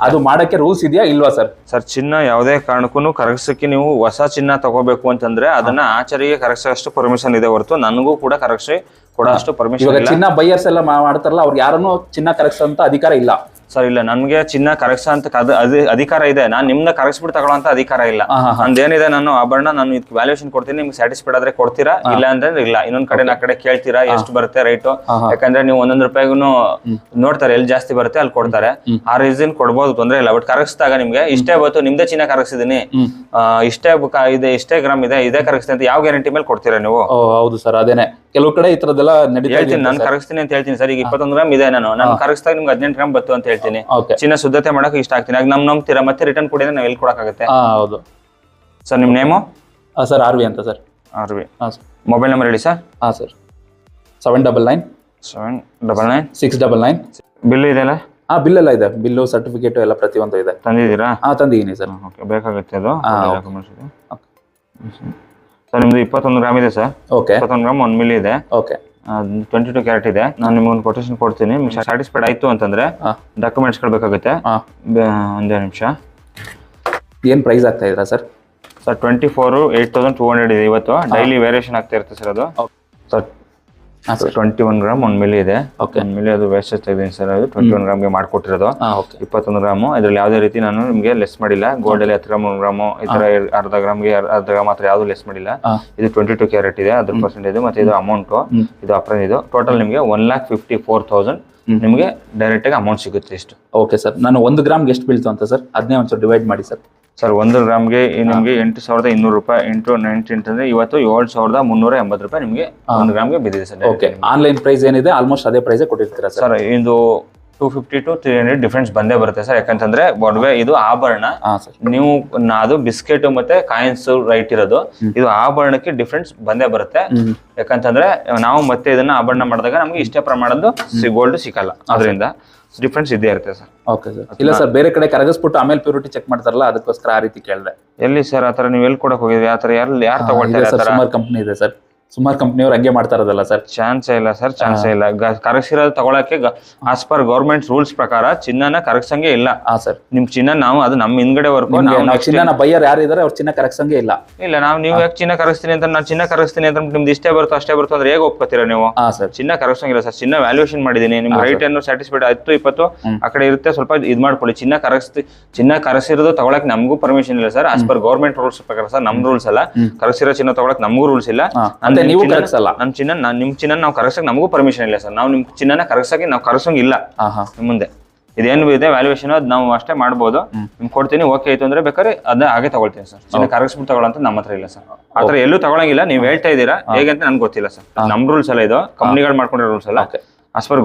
ಅದು ಮಾಡಕ್ಕೆ ರೂಲ್ಸ್ ಇದೆಯಾ ಇಲ್ವಾ ಸರ್? ಸರ್ ಚಿನ್ನ ಯಾವುದೇ ಕಾರಣಕ್ಕೂ ಕರಗಿಸಕ್ಕೆ ನೀವು ಹೊಸ ಚಿನ್ನ ತಗೋಬೇಕು ಅಂತಂದ್ರೆ ಅದನ್ನ ಆಚಾರಿಗೆ ಕರಗಿಸೋಷ್ಟು ಪರ್ಮಿಷನ್ ಇದೆ ಹೊರತು ನನಗೂ ಕೂಡ ಕರಗಿಸಿ ಕೊಡೋಷ್ಟು ಪರ್ಮಿಷನ್ ಇವಾಗ ಚಿನ್ನ ಬೈಯರ್ಸ್ ಎಲ್ಲ ಮಾ- ಮಾಡ್ತಾರಲ್ಲ ಅವ್ರಿಗೆ ಯಾರನ್ನೂ ಚಿನ್ನ ಕರಗಿಸೋ ಅಧಿಕಾರ ಇಲ್ಲ. ಸರ್ ಇಲ್ಲ ನನ್ಗೆ ಚಿನ್ನ ಕರಗಿಸೋ ಅಂತ ಕದ- ಅದು ಅಧಿಕಾರ ಇದೆ. ನಾನು ನಿಮ್ನ ಕರಗಿಸ್ಬಿಟ್ಟು ತಗೊಳ್ಳೋ ಅಂತ ಅಧಿಕಾರ ಇಲ್ಲ. ಅಂದ್ ಏನಿದೆ ಹಾ. ನಂದೇನಿದೆ ನಾನು ಆಭರಣ ನಾನು ಇದಕ್ಕೆ ವ್ಯಾಲ್ಯೂಷನ್ ಕೊಡ್ತೀನಿ. ನಿಮ್ಗೆ ಸ್ಯಾಟಿಸ್ಫೈಡ್ ಆದ್ರೆ ಕೊಡ್ತೀರಾ? ಇಲ್ಲ ಅಂದ್ರೆ ಇಲ್ಲ. ಇನ್ನೊಂದ್ ಕಡೆ ನಾ ಕಡೆ ಕೇಳ್ತೀರಾ? ಎಷ್ಟು ಬರುತ್ತೆ ರೈಟ್. ಯಾಕಂದ್ರೆ ನೀವು ಒಂದೊಂದ್ ರೂಪಾಯಿಗೂ ನೋಡ್ತಾರೆ ಎಲ್ಲಿ ಜಾಸ್ತಿ ಬರುತ್ತೆ ಅಲ್ಲಿ ಕೊಡ್ತಾರೆ. ಆ ರೀಸನ್ ಕೊಡ್ಬೋದು ತೊಂದ್ರೆ ಇಲ್ಲ. ಬಟ್ ಕರಗಿಸಿದಾಗ ನಿಮ್ಗೆ ಇಷ್ಟೇ ಬಂತು ನಿಮ್ದೇ ಚಿನ್ನ ಕರಗಿಸಿದೀನಿ. ಆ, ಇಷ್ಟೇ ಬುಕ್ಕ ಇದೆ ಇಷ್ಟೇ ಗ್ರಾಮ್ ಇದೆ ಇದೇ ಕರಗಿಸ್ತೀನಿ ಅಂತ ಯಾವ ಗ್ಯಾರಂಟಿ ಮೇಲೆ ಕೊಡ್ತೀರಾ ನೀವು? ಓ ಹೌದು ಸರ್ ಅದೇನೆ. ಕೆಲವು ಕಡೆ ಈ ತರದೆಲ್ಲ ನಡೀತಾ ಹೇಳ್ತೀನಿ ಇದೆ ನಾನು ಕರಗಿಸ್ತೀನಿ ಅಂತ ಹೇಳ್ತೀನಿ ಸರ್. ಈಗ ಇಪ್ಪತ್ತೊಂದು ಗ್ರಾಮ್ ಇದೆ ನಾನು. ನಾನು ಕರಗಿಸಿದಾಗ ನಿಮ್ಗೆ ಹದಿನೆಂಟು ಗ್ರಾಮ್ ಬತ್ತು ಅಂತ ಹೇಳ್ತೀನಿ. ಓಕೆ ಚಿನ್ನ ಶುದ್ಧತೆ ಮಾಡಕ್ಕೆ ಇಷ್ಟ ಆಗ್ತೀನಿ. ಆಗ ನಮ್ ನಂಬ್ತೀರಾ ಮತ್ತೆ ರಿಟರ್ನ್ ಕೊಡಿ ನಾವು ಎಲ್ಲಿ ಕೊಡಕ್ಕಾಗತ್ತೆ? ಹಾ ಹೌದು. ಸರ್ ನಿಮ್ಮ ನೇಮು ಸರ್ ಆರ್ ವಿ ಅಂತ ಸರ್. R V. ಹಾಂ ಸರ್. ಮೊಬೈಲ್ ನಂಬರ್ ಹೇಳಿ ಸರ್? ಹಾಂ sir. Seven double nine seven double nine six double nine bill ಇದೆಯಲ್ಲ ಹಾಂ ಬಿಲ್ ಎಲ್ಲ ಇದೆ. ಬಿಲ್ಲು ಸರ್ಟಿಫಿಕೇಟ್ ಎಲ್ಲ ಪ್ರತಿಯೊಂದು ಇದೆ. ತಂದಿದ್ದೀರಾ? ಹಾ ತಂದಿದ್ದೀನಿ ಸರ್. ಓಕೆ ಬೇಕಾಗುತ್ತೆ ಅದು? ಓಕೆ. ಡಾಕ್ಯುಮೆಂಟ್ಸ್ ಇದು. ಸರ್ ನಿಮ್ದು ಇಪ್ಪತ್ತೊಂದು ಗ್ರಾಮ್ ಇದೆ ಸರ್. ಓಕೆ ಇಪ್ಪತ್ತೊಂದು ಗ್ರಾಮ್ ಒಂದು ಮಿಲಿ ಇದೆ. ಓಕೆ ಟ್ವೆಂಟಿ ಟು ಕ್ಯಾರೆಟ್ ಇದೆ. ನಾನು ನಿಮ್ಗೊಂದು ಕೊಟೇಶನ್ ಕೊಡ್ತೀನಿ. ಸ್ಯಾಟಿಸ್ಫೈಡ್ ಆಯ್ತು ಅಂತಂದ್ರೆ ಡಾಕ್ಯುಮೆಂಟ್ಸ್ ಬೇಕಾಗುತ್ತೆ ಒಂದೇ ನಿಮಿಷ. ಏನು ಪ್ರೈಸ್ ಆಗ್ತಾ ಇದ್ದೀರಾ sir sir twenty four eight thousand two hundred ಇದೆ ಇವತ್ತು. ಡೈಲಿ ವೇರಿಯೇಷನ್ ಆಗ್ತಾ ಇರುತ್ತೆ ಸರ್ ಅದು. ಟ್ವೆಂಟಿ ಒನ್ ಗ್ರಾಮ್ ಒಂದ್ ಮಿಲಿ ಇದೆ. ಒಂದ್ ಮಿಲಿ ಅದು ವೇಸ್ಟೇಜ್ ತೆಗೆದಿನಿ ಸರ್. ಅದು ಟ್ವೆಂಟಿ ಒನ್ ಗ್ರಾಮ್ಗೆ ಮಾಡ್ಕೊಟ್ಟಿರೋದು. ಹಾ ಓಕೆ ಇಪ್ಪತ್ತೊಂದು ಗ್ರಾಮು ಇದ್ರಲ್ಲಿ ಯಾವುದೇ ರೀತಿ ನಾನು ನಿಮಗೆ ಲೆಸ್ ಮಾಡಿಲ್ಲ. ಗೋಲ್ಡ್ ಅಲ್ಲಿ ಹತ್ತು ಗ್ರಾಮ್ ಒಂದು ಗ್ರಾಮು ಈ ತರ ಅರ್ಧ ಗ್ರಾಮ್ಗೆ ಅರ್- ಅರ್ಧ ಗ್ರಾಮ್ ಹತ್ರ ಯಾವುದು ಲೆಸ್ ಮಾಡಿಲ್ಲ. ಇದು ಟ್ವೆಂಟಿ ಟು ಕ್ಯಾರೆಟ್ ಇದೆ. ಅದ್ರ ಪರ್ಸೆಂಟೇಜ್ ಮತ್ತೆ ಇದು ಅಮೌಂಟ್ ಇದು ಅಪ್ರನ್ ಇದು. ಟೋಟಲ್ ನಿಮಗೆ one lakh fifty four thousand ನಿಮಗೆ ಡೈರೆಕ್ಟ್ ಆಗಿ ಅಮೌಂಟ್ ಸಿಗುತ್ತೆ ಇಷ್ಟು. ಓಕೆ ಸರ್ ನಾನು ಒಂದು ಗ್ರಾಮ್ಗೆ ಎಷ್ಟು ಬೀಳ್ತು ಅಂತ ಸರ್ ಅದನ್ನೇ ಒಂಚೂರು ಡಿವೈಡ್ ಮಾಡಿ ಸರ್ ಸರ್ ಒಂದು ಗ್ರಾಮ್ಗೆ ನಿಮಗೆ ಎಂಟು ಸಾವಿರದ ಇನ್ನೂರು ರೂಪಾಯಿ ಇಂಟು ನೈಂಟಿ ಅಂತಂದ್ರೆ ಇವತ್ತು ಏಳು ಸಾವಿರದ ಮುನ್ನೂರ ಎಂಬತ್ತು ರೂಪಾಯಿ ನಿಮಗೆ ಒಂದು ಗ್ರಾಮ್ಗೆ ಬಿದ್ದಿದೆ ಸರ್. ಓಕೆ ಆನ್ಲೈನ್ ಪ್ರೈಸ್ ಏನಿದೆ? ಆಲ್ಮೋಸ್ಟ್ ಅದೇ ಪ್ರೈಸೇ ಕೊಟ್ಟಿರ್ತೀರಾ ಸರ್ ಇದು two fifty to three hundred difference ಬಂದೇ ಬರುತ್ತೆ ಸರ್. ಯಾಕಂತಂದ್ರೆ ಒಡವೆ ಇದು ಆಭರಣ. ನೀವು ಅದು ಬಿಸ್ಕೆಟ್ ಮತ್ತೆ ಕಾಯಿನ್ಸ್ ರೈಟ್ ಇರೋದು. ಇದು ಆಭರಣಕ್ಕೆ ಡಿಫ್ರೆನ್ಸ್ ಬಂದೇ ಬರುತ್ತೆ. ಯಾಕಂತಂದ್ರೆ ನಾವು ಮತ್ತೆ ಇದನ್ನ ಆಭರಣ ಮಾಡಿದಾಗ ನಮ್ಗೆ ಇಷ್ಟೇ ಪ್ರಮಾಣದ್ದು ಗೋಲ್ಡ್ ಸಿಗಲ್ಲ. ಅದರಿಂದ ಡಿಫ್ರೆನ್ಸ್ ಇದ್ದೇ ಇರುತ್ತೆ ಸರ್. Okay sir. ಇಲ್ಲ ಸರ್ ಬೇರೆ ಕಡೆ ಕರಗಿಸ್ಬಿಟ್ಟು ಆಮೇಲೆ ಪ್ಯೂರಿಟಿ ಚೆಕ್ ಮಾಡ್ತಾರಲ್ಲ ಅದಕ್ಕೋಸ್ಕರ ಆ ರೀತಿ ಕೇಳಿದೆ. ಎಲ್ಲಿ ಸರ್ ಆತರ ನೀವು ಎಲ್ಲಿ ಕೊಡಕ್ ಹೋಗಿದ್ರಿ? ಆತರ ಯಾರು ಯಾರು ತಗೊಳ್ತಾರೆ ಸುಮಾರು ಕಂಪ್ನಿ ಇದೆ ಸರ್. ಸುಮಾರು ಕಂಪ್ನಿಯವ್ರು ಹಂಗೆ ಮಾಡ್ತಾ ಇರೋದಲ್ಲ ಸರ್ ಚಾನ್ಸೇ ಇಲ್ಲ ಸರ್ ಚಾನ್ಸೇ ಇಲ್ಲ. ಕರಗಿಸಿರೋದು ತಗೊಳಕ್ಕೆ ಆಸ್ ಪರ್ ಗೌರ್ಮೆಂಟ್ ರೂಲ್ಸ್ ಪ್ರಕಾರ ಚಿನ್ನನ ಕರಗಿಸಂಗೆ ಇಲ್ಲ. ಆ ಸರ್ ನಿಮ್ ಚಿನ್ನ ನಾವು ಅದು ನಮ್ಮ ಹಿಂದ್ಗಡೆವರೆಗೂ ನಿಮ್ಗೆ ನಾವು ಚಿನ್ನನ ಬೈಯರ್ ಯಾರು ಇದಾರೆ ಅವ್ರು ಚಿನ್ನ ಕರಗ್ಸಂಗೆ ಇಲ್ಲ. ಇಲ್ಲ ನಾವು ನೀವು ಯಾಕೆ ಚಿನ್ನ ಕರಗಿಸ್ತೀನಿ ಅಂತ ನಾನು ಚಿನ್ನ ಕರಗಿಸ್ತೀನಿ ಅಂತ ನಿಮ್ದು ಇಷ್ಟೇ ಬರುತ್ತೋ ಅಷ್ಟೇ ಬರುತ್ತೋ ಅಂದ್ರೆ ಹೇಗೆ ಒಪ್ಕೋತೀರಾ ನೀವು? ಹಾಂ ಸರ್ ಚಿನ್ನ ಕರಗಿಸಂಗಿಲ್ಲ ಸರ್ ಚಿನ್ನ ವ್ಯಾಲ್ಯೂಷನ್ ಮಾಡಿದೀನಿ ನಿಮ್ ರೈಟ್ ಅನ್ನು ಸ್ಯಾಟಿಸ್ಫೈಡ್ ಆಯ್ತು ಇಪ್ಪತ್ತು? ಆ ಕಡೆ ಇರುತ್ತೆ ಸ್ವಲ್ಪ ಇದ್ ಮಾಡ್ಕೊಳ್ಳಿ. ಚಿನ್ನ ಕರಗಿಸ್ತಿ ಚಿನ್ನ ಕರಗಿಸಿರೋದು ತಗೊಳಕ್ ನಮಗೂ ಪರ್ಮಿಷನ್ ಇಲ್ಲ sir as per government rules ಪ್ರಕಾರ ಸರ್ ನಮ್ ರೂಲ್ಸ್ ಅಲ್ಲ. ಕರಗಿಸಿರೋ ಚಿನ್ನ ತಗೊಳಕ್ ನಮಗೂ ರೂಲ್ಸ್ ಇಲ್ಲ. ನಿಮ್ ನೀವು ಕರಗಿಸಲ್ಲ? ನಮ್ ಚಿನ್ನ ನಾನ್ ನಿಮ್ ಚಿನ್ನ ನಾವು ಕರಗಿಸಕ್ ನಮಗೂ ಪರ್ಮಿಷನ್ ಇಲ್ಲ ಸರ್. ನಾವು ನಿಮ್ ಚಿನ್ನನ ಕರಗಿಸಕ್ಕೆ ನಾವು ಕರಗಿಸಂಗಿಲ್ಲ ಆಹಾ. ನಿಮ್ ಮುಂದೆ. ಇದೇನು ಇದೆ ವ್ಯಾಲ್ಯೂಯೇಷನ್ ಅದ್ ನಾವು ಅಷ್ಟೇ ಮಾಡ್ಬೋದು. ನಿಮ್ ಕೊಡ್ತೀನಿ ಓಕೆ ಆಯ್ತು ಅಂದ್ರೆ ಬೇಕಾದ್ರೆ ಅದನ್ನ ಹಾಗೆ ತಗೊಳ್ತೀನಿ ಸರ್. ಚಿನ್ನ ಕರಗಿಸ್ಬಿಟ್ಟು ತಗೊಳ್ಳಂತ ನಮ್ಮ ಹತ್ರ ಇಲ್ಲ ಸರ್. ಆತರ ಎಲ್ಲೂ ತಗೊಳಂಗಿಲ್ಲ. ನೀವು ಹೇಳ್ತಾ ಇದ್ದೀರಾ? ಹೇಗೆ ಅಂತ ನನ್ಗೆ ಗೊತ್ತಿಲ್ಲ ಸರ್. ನಮ್ ರೂಲ್ಸ್ ಅಲ್ಲ ಇದು. ಕಂಪ್ನಿಗಳು ಮಾಡ್ಕೊಂಡಿರೋ ರೂಲ್ಸ್ ಅಲ್ಲ. ಓಕೆ ಆಸ್ ಪರ್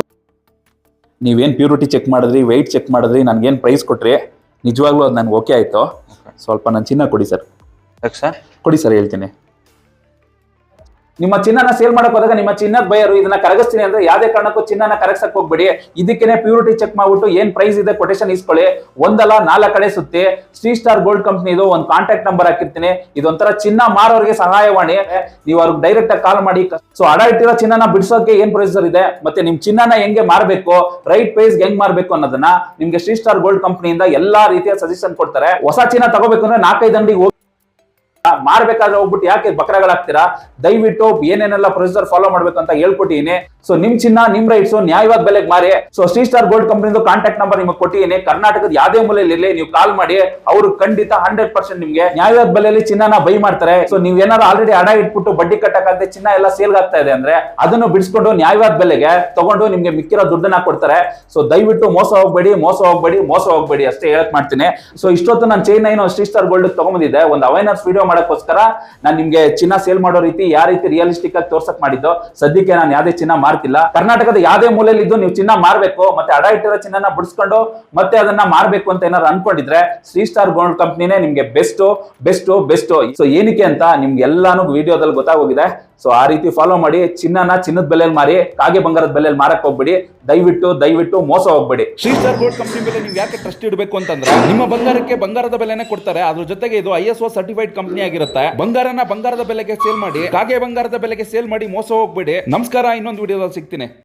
ನೀವೇನು ಪ್ಯೂರಿಟಿ ಚೆಕ್ ಮಾಡಿದ್ರಿ ವೆಯ್ಟ್ ಚೆಕ್ ಮಾಡಿದ್ರಿ ನನ್ಗೇನು ಪ್ರೈಸ್ ಕೊಟ್ರಿ ನಿಜವಾಗ್ಲೂ ಅದು ನನಗೆ ಓಕೆ ಆಯ್ತು. ಸ್ವಲ್ಪ ನನ್ನ ಚಿನ್ನ ಕೊಡಿ ಸರ್. ಸರ್? ಕೊಡಿ ಸರ್ ಹೇಳ್ತೀನಿ. ನಿಮ್ಮ ಚಿನ್ನನ ಸೇಲ್ ಮಾಡಕ್ ಹೋದಾಗ ನಿಮ್ಮ ಚಿನ್ನದ ಬಯರು ಇದನ್ನ ಕರಗಿಸ್ತೀನಿ ಅಂದ್ರೆ ಯಾವ್ದೇ ಕಾರಣಕ್ಕೂ ಚಿನ್ನನ ಕರಗಿಸಕ್ ಹೋಗ್ಬೇಡಿ. ಇದಕ್ಕೆ ಪ್ಯೂರಿಟಿ ಚೆಕ್ ಮಾಡ್ಬಿಟ್ಟು ಏನ್ ಪ್ರೈಸ್ ಇದೆ ಕೊಟೇಶನ್ ಇಸ್ಕೊಳ್ಳಿ. ಒಂದಲ್ಲ ನಾಲ್ಕು ಕಡೆ ಸುತ್ತಿ. ಶ್ರೀ ಸ್ಟಾರ್ ಗೋಲ್ಡ್ ಕಂಪನಿ ಇದು, ಒಂದು ಕಾಂಟ್ಯಾಕ್ಟ್ ನಂಬರ್ ಹಾಕಿರ್ತೀನಿ. ಇದೊಂಥರ ಚಿನ್ನ ಮಾರೋರಿಗೆ ಸಹಾಯವಾಣಿ ನೀವು ಅವ್ರಿಗೆ ಡೈರೆಕ್ಟ್ ಆಗಿ ಕಾಲ್ ಮಾಡಿ. ಸೊ ಅಡ ಇಟ್ಟಿರೋ ಚಿನ್ನನ ಬಿಡಿಸೋಕೆ ಏನ್ ಪ್ರೊಸೀಜರ್ ಇದೆ? ಮತ್ತೆ ನಿಮ್ ಚಿನ್ನನ ಹೆಂಗೆ ಮಾರಬೇಕು? ರೈಟ್ ಪ್ರೈಸ್ ಹೆಂಗ್ ಮಾರಬೇಕು ಅನ್ನೋದನ್ನ ನಿಮ್ಗೆ ಶ್ರೀ ಸ್ಟಾರ್ ಗೋಲ್ಡ್ ಕಂಪನಿಯಿಂದ ಎಲ್ಲಾ ರೀತಿಯ ಸಜೆಷನ್ ಕೊಡ್ತಾರೆ. ಹೊಸ ಚಿನ್ನ ತಗೋಬೇಕು ಅಂದ್ರೆ ನಾಲ್ಕೈದು ಅಂಗಡಿಗೆ ಹೋಗಿ ಮಾರ್ಬೇಕಾದ್ರೆ ಹೋಗ್ಬಿಟ್ಟು ಯಾಕೆ ಬಕ್ರಗಳಾಗ್ತೀರಾ? ದಯವಿಟ್ಟು ಏನೇನೆಲ್ಲ ಪ್ರೊಸೀಜರ್ ಫಾಲೋ ಮಾಡ್ಬೇಕು ಅಂತ ಹೇಳ್ಕೊಟ್ಟಿದ್ದೀನಿ. ಸೊ ನಿಮ್ ಚಿನ್ನ, ನಿಮ್ ರೈಟ್ಸ್ ನ್ಯಾಯವಾದ ಬೆಲೆಗೆ ಮಾರಿ. ಸೊ ಶ್ರೀ ಸ್ಟಾರ್ ಗೋಲ್ಡ್ ಕಂಪನಿದು ಕಾಂಟ್ಯಾಕ್ಟ್ ನಂಬರ್ ನಿಮಗೆ ಕೊಟ್ಟಿದ್ದೀನಿ. ಕರ್ನಾಟಕದ ಯಾವುದೇ ಮೂಲೆಯಲ್ಲಿ ನೀವು ಕಾಲ್ ಮಾಡಿ. ಅವರು ಖಂಡಿತ ಹಂಡ್ರೆಡ್ ಪರ್ಸೆಂಟ್ ನಿಮ್ಗೆ ನ್ಯಾಯವಾದ ಬೆಲೆಯಲ್ಲಿ ಚಿನ್ನನ ಬೈ ಮಾಡ್ತಾರೆ. ಸೊ ನೀವ್ ಏನಾದ್ರು ಆಲ್ರೆಡಿ ಹಣ ಇಟ್ಬಿಟ್ಟು ಬಡ್ಡಿ ಕಟ್ಟಕ್ಕಾಗದೆ ಚಿನ್ನ ಎಲ್ಲ ಸೇಲ್ ಆಗ್ತಾ ಇದೆ ಅಂದ್ರೆ ಅದನ್ನು ಬಿಡಿಸ್ಕೊಂಡು ನ್ಯಾಯವಾದ ಬೆಲೆಗೆ ತಗೊಂಡು ನಿಮ್ಗೆ ಮಿಕ್ಕಿರೋ ದುಡ್ಡನ್ನ ಕೊಡ್ತಾರೆ. ಸೊ ದಯವಿಟ್ಟು ಮೋಸ ಹೋಗ್ಬೇಡಿ ಮೋಸ ಹೋಗ್ಬೇಡಿ ಮೋಸ ಹೋಗ್ಬೇಡಿ. ಅಷ್ಟೇ ಹೇಳಕ್ ಮಾಡ್ತೀನಿ. ಸೊ ಇಷ್ಟೊತ್ತು ನಾನು ಚೈನ್ ಏನು ಶ್ರೀ ಸ್ಟಾರ್ ಗೋಲ್ಡ್ ತಗೊಂಬಂದಿದ್ದೆ ಒಂದು ಅವೇರ್ನೆಸ್ ವಿಡಿಯೋ ಮಾಡೋಕ್ಕೋಸ್ಕರ ನಾನು ನಿಮ್ಗೆ ಚಿನ್ನ ಸೇಲ್ ಮಾಡೋ ರೀತಿ ಯಾವ ರೀತಿ ರಿಯಲಿಸ್ಟಿಕ್ ಆಗಿ ತೋರ್ಸಕ್ ಮಾಡಿದ್ದು, ಸದ್ಯಕ್ಕೆ ನಾನು ಯಾವ್ದೇ ಚಿನ್ನ ಮಾರ್ತಿಲ್ಲ. ಕರ್ನಾಟಕದ ಯಾವ್ದೇ ಮೂಲೆಯಲ್ಲಿ ಇದ್ದು ನೀವು ಚಿನ್ನ ಮಾರ್ಬೇಕು, ಮತ್ತೆ ಅಡ ಇಟ್ಟಿರೋ ಚಿನ್ನ ಬಿಡಿಸ್ಕೊಂಡು ಮತ್ತೆ ಅದನ್ನ ಮಾರ್ಬೇಕು ಅಂತ ಏನಾದ್ರು ಅನ್ಕೊಂಡಿದ್ರೆ ಶ್ರೀ ಸ್ಟಾರ್ ಗೋಲ್ಡ್ ಕಂಪ್ನಿನೇ ನಿಮ್ಗೆ ಬೆಸ್ಟ್ ಬೆಸ್ಟ್ ಬೆಸ್ಟ್ ಸೊ ಏನಕ್ಕೆ ಅಂತ ನಿಮ್ಗೆ ಎಲ್ಲಾನು ವಿಡಿಯೋದಲ್ಲಿ ಗೊತ್ತಾಗೋಗಿದೆ. ಸೊ ಆ ರೀತಿ ಫಾಲೋ ಮಾಡಿ, ಚಿನ್ನನ ಚಿನ್ನದ ಬೆಲೆಯಲ್ಲಿ ಮಾರಿ, ಕಾಗೆ ಬಂಗಾರದ ಬೆಲೆಯಲ್ಲಿ ಮಾರಕ್ ಹೋಗ್ಬೇಡಿ. ದಯವಿಟ್ಟು ದಯವಿಟ್ಟು ಮೋಸ ಹೋಗ್ಬೇಡಿ. ಶ್ರೀ ಸ್ಟಾರ್ ಗೋಲ್ಡ್ ಕಂಪನಿ ಮೇಲೆ ನೀವು ಯಾಕೆ ಟ್ರಸ್ಟ್ ಇಡಬೇಕು ಅಂತಂದ್ರೆ, ನಿಮ್ಮ ಬಂಗಾರಕ್ಕೆ ಬಂಗಾರದ ಬೆಲೆನೇ ಕೊಡ್ತಾರೆ, ಅದ್ರ ಜೊತೆಗೆ ಇದು I S O certified company ಆಗಿರುತ್ತೆ. ಬಂಗಾರನ ಬಂಗಾರದ ಬೆಲೆಗೆ ಸೇಲ್ ಮಾಡಿ, ಕಾಗೆ ಬಂಗಾರದ ಬೆಲೆಗೆ ಸೇಲ್ ಮಾಡಿ ಮೋಸ ಹೋಗ್ಬೇಡಿ. ನಮಸ್ಕಾರ, ಇನ್ನೊಂದು ವಿಡಿಯೋದಲ್ಲಿ ಸಿಗ್ತೀನಿ.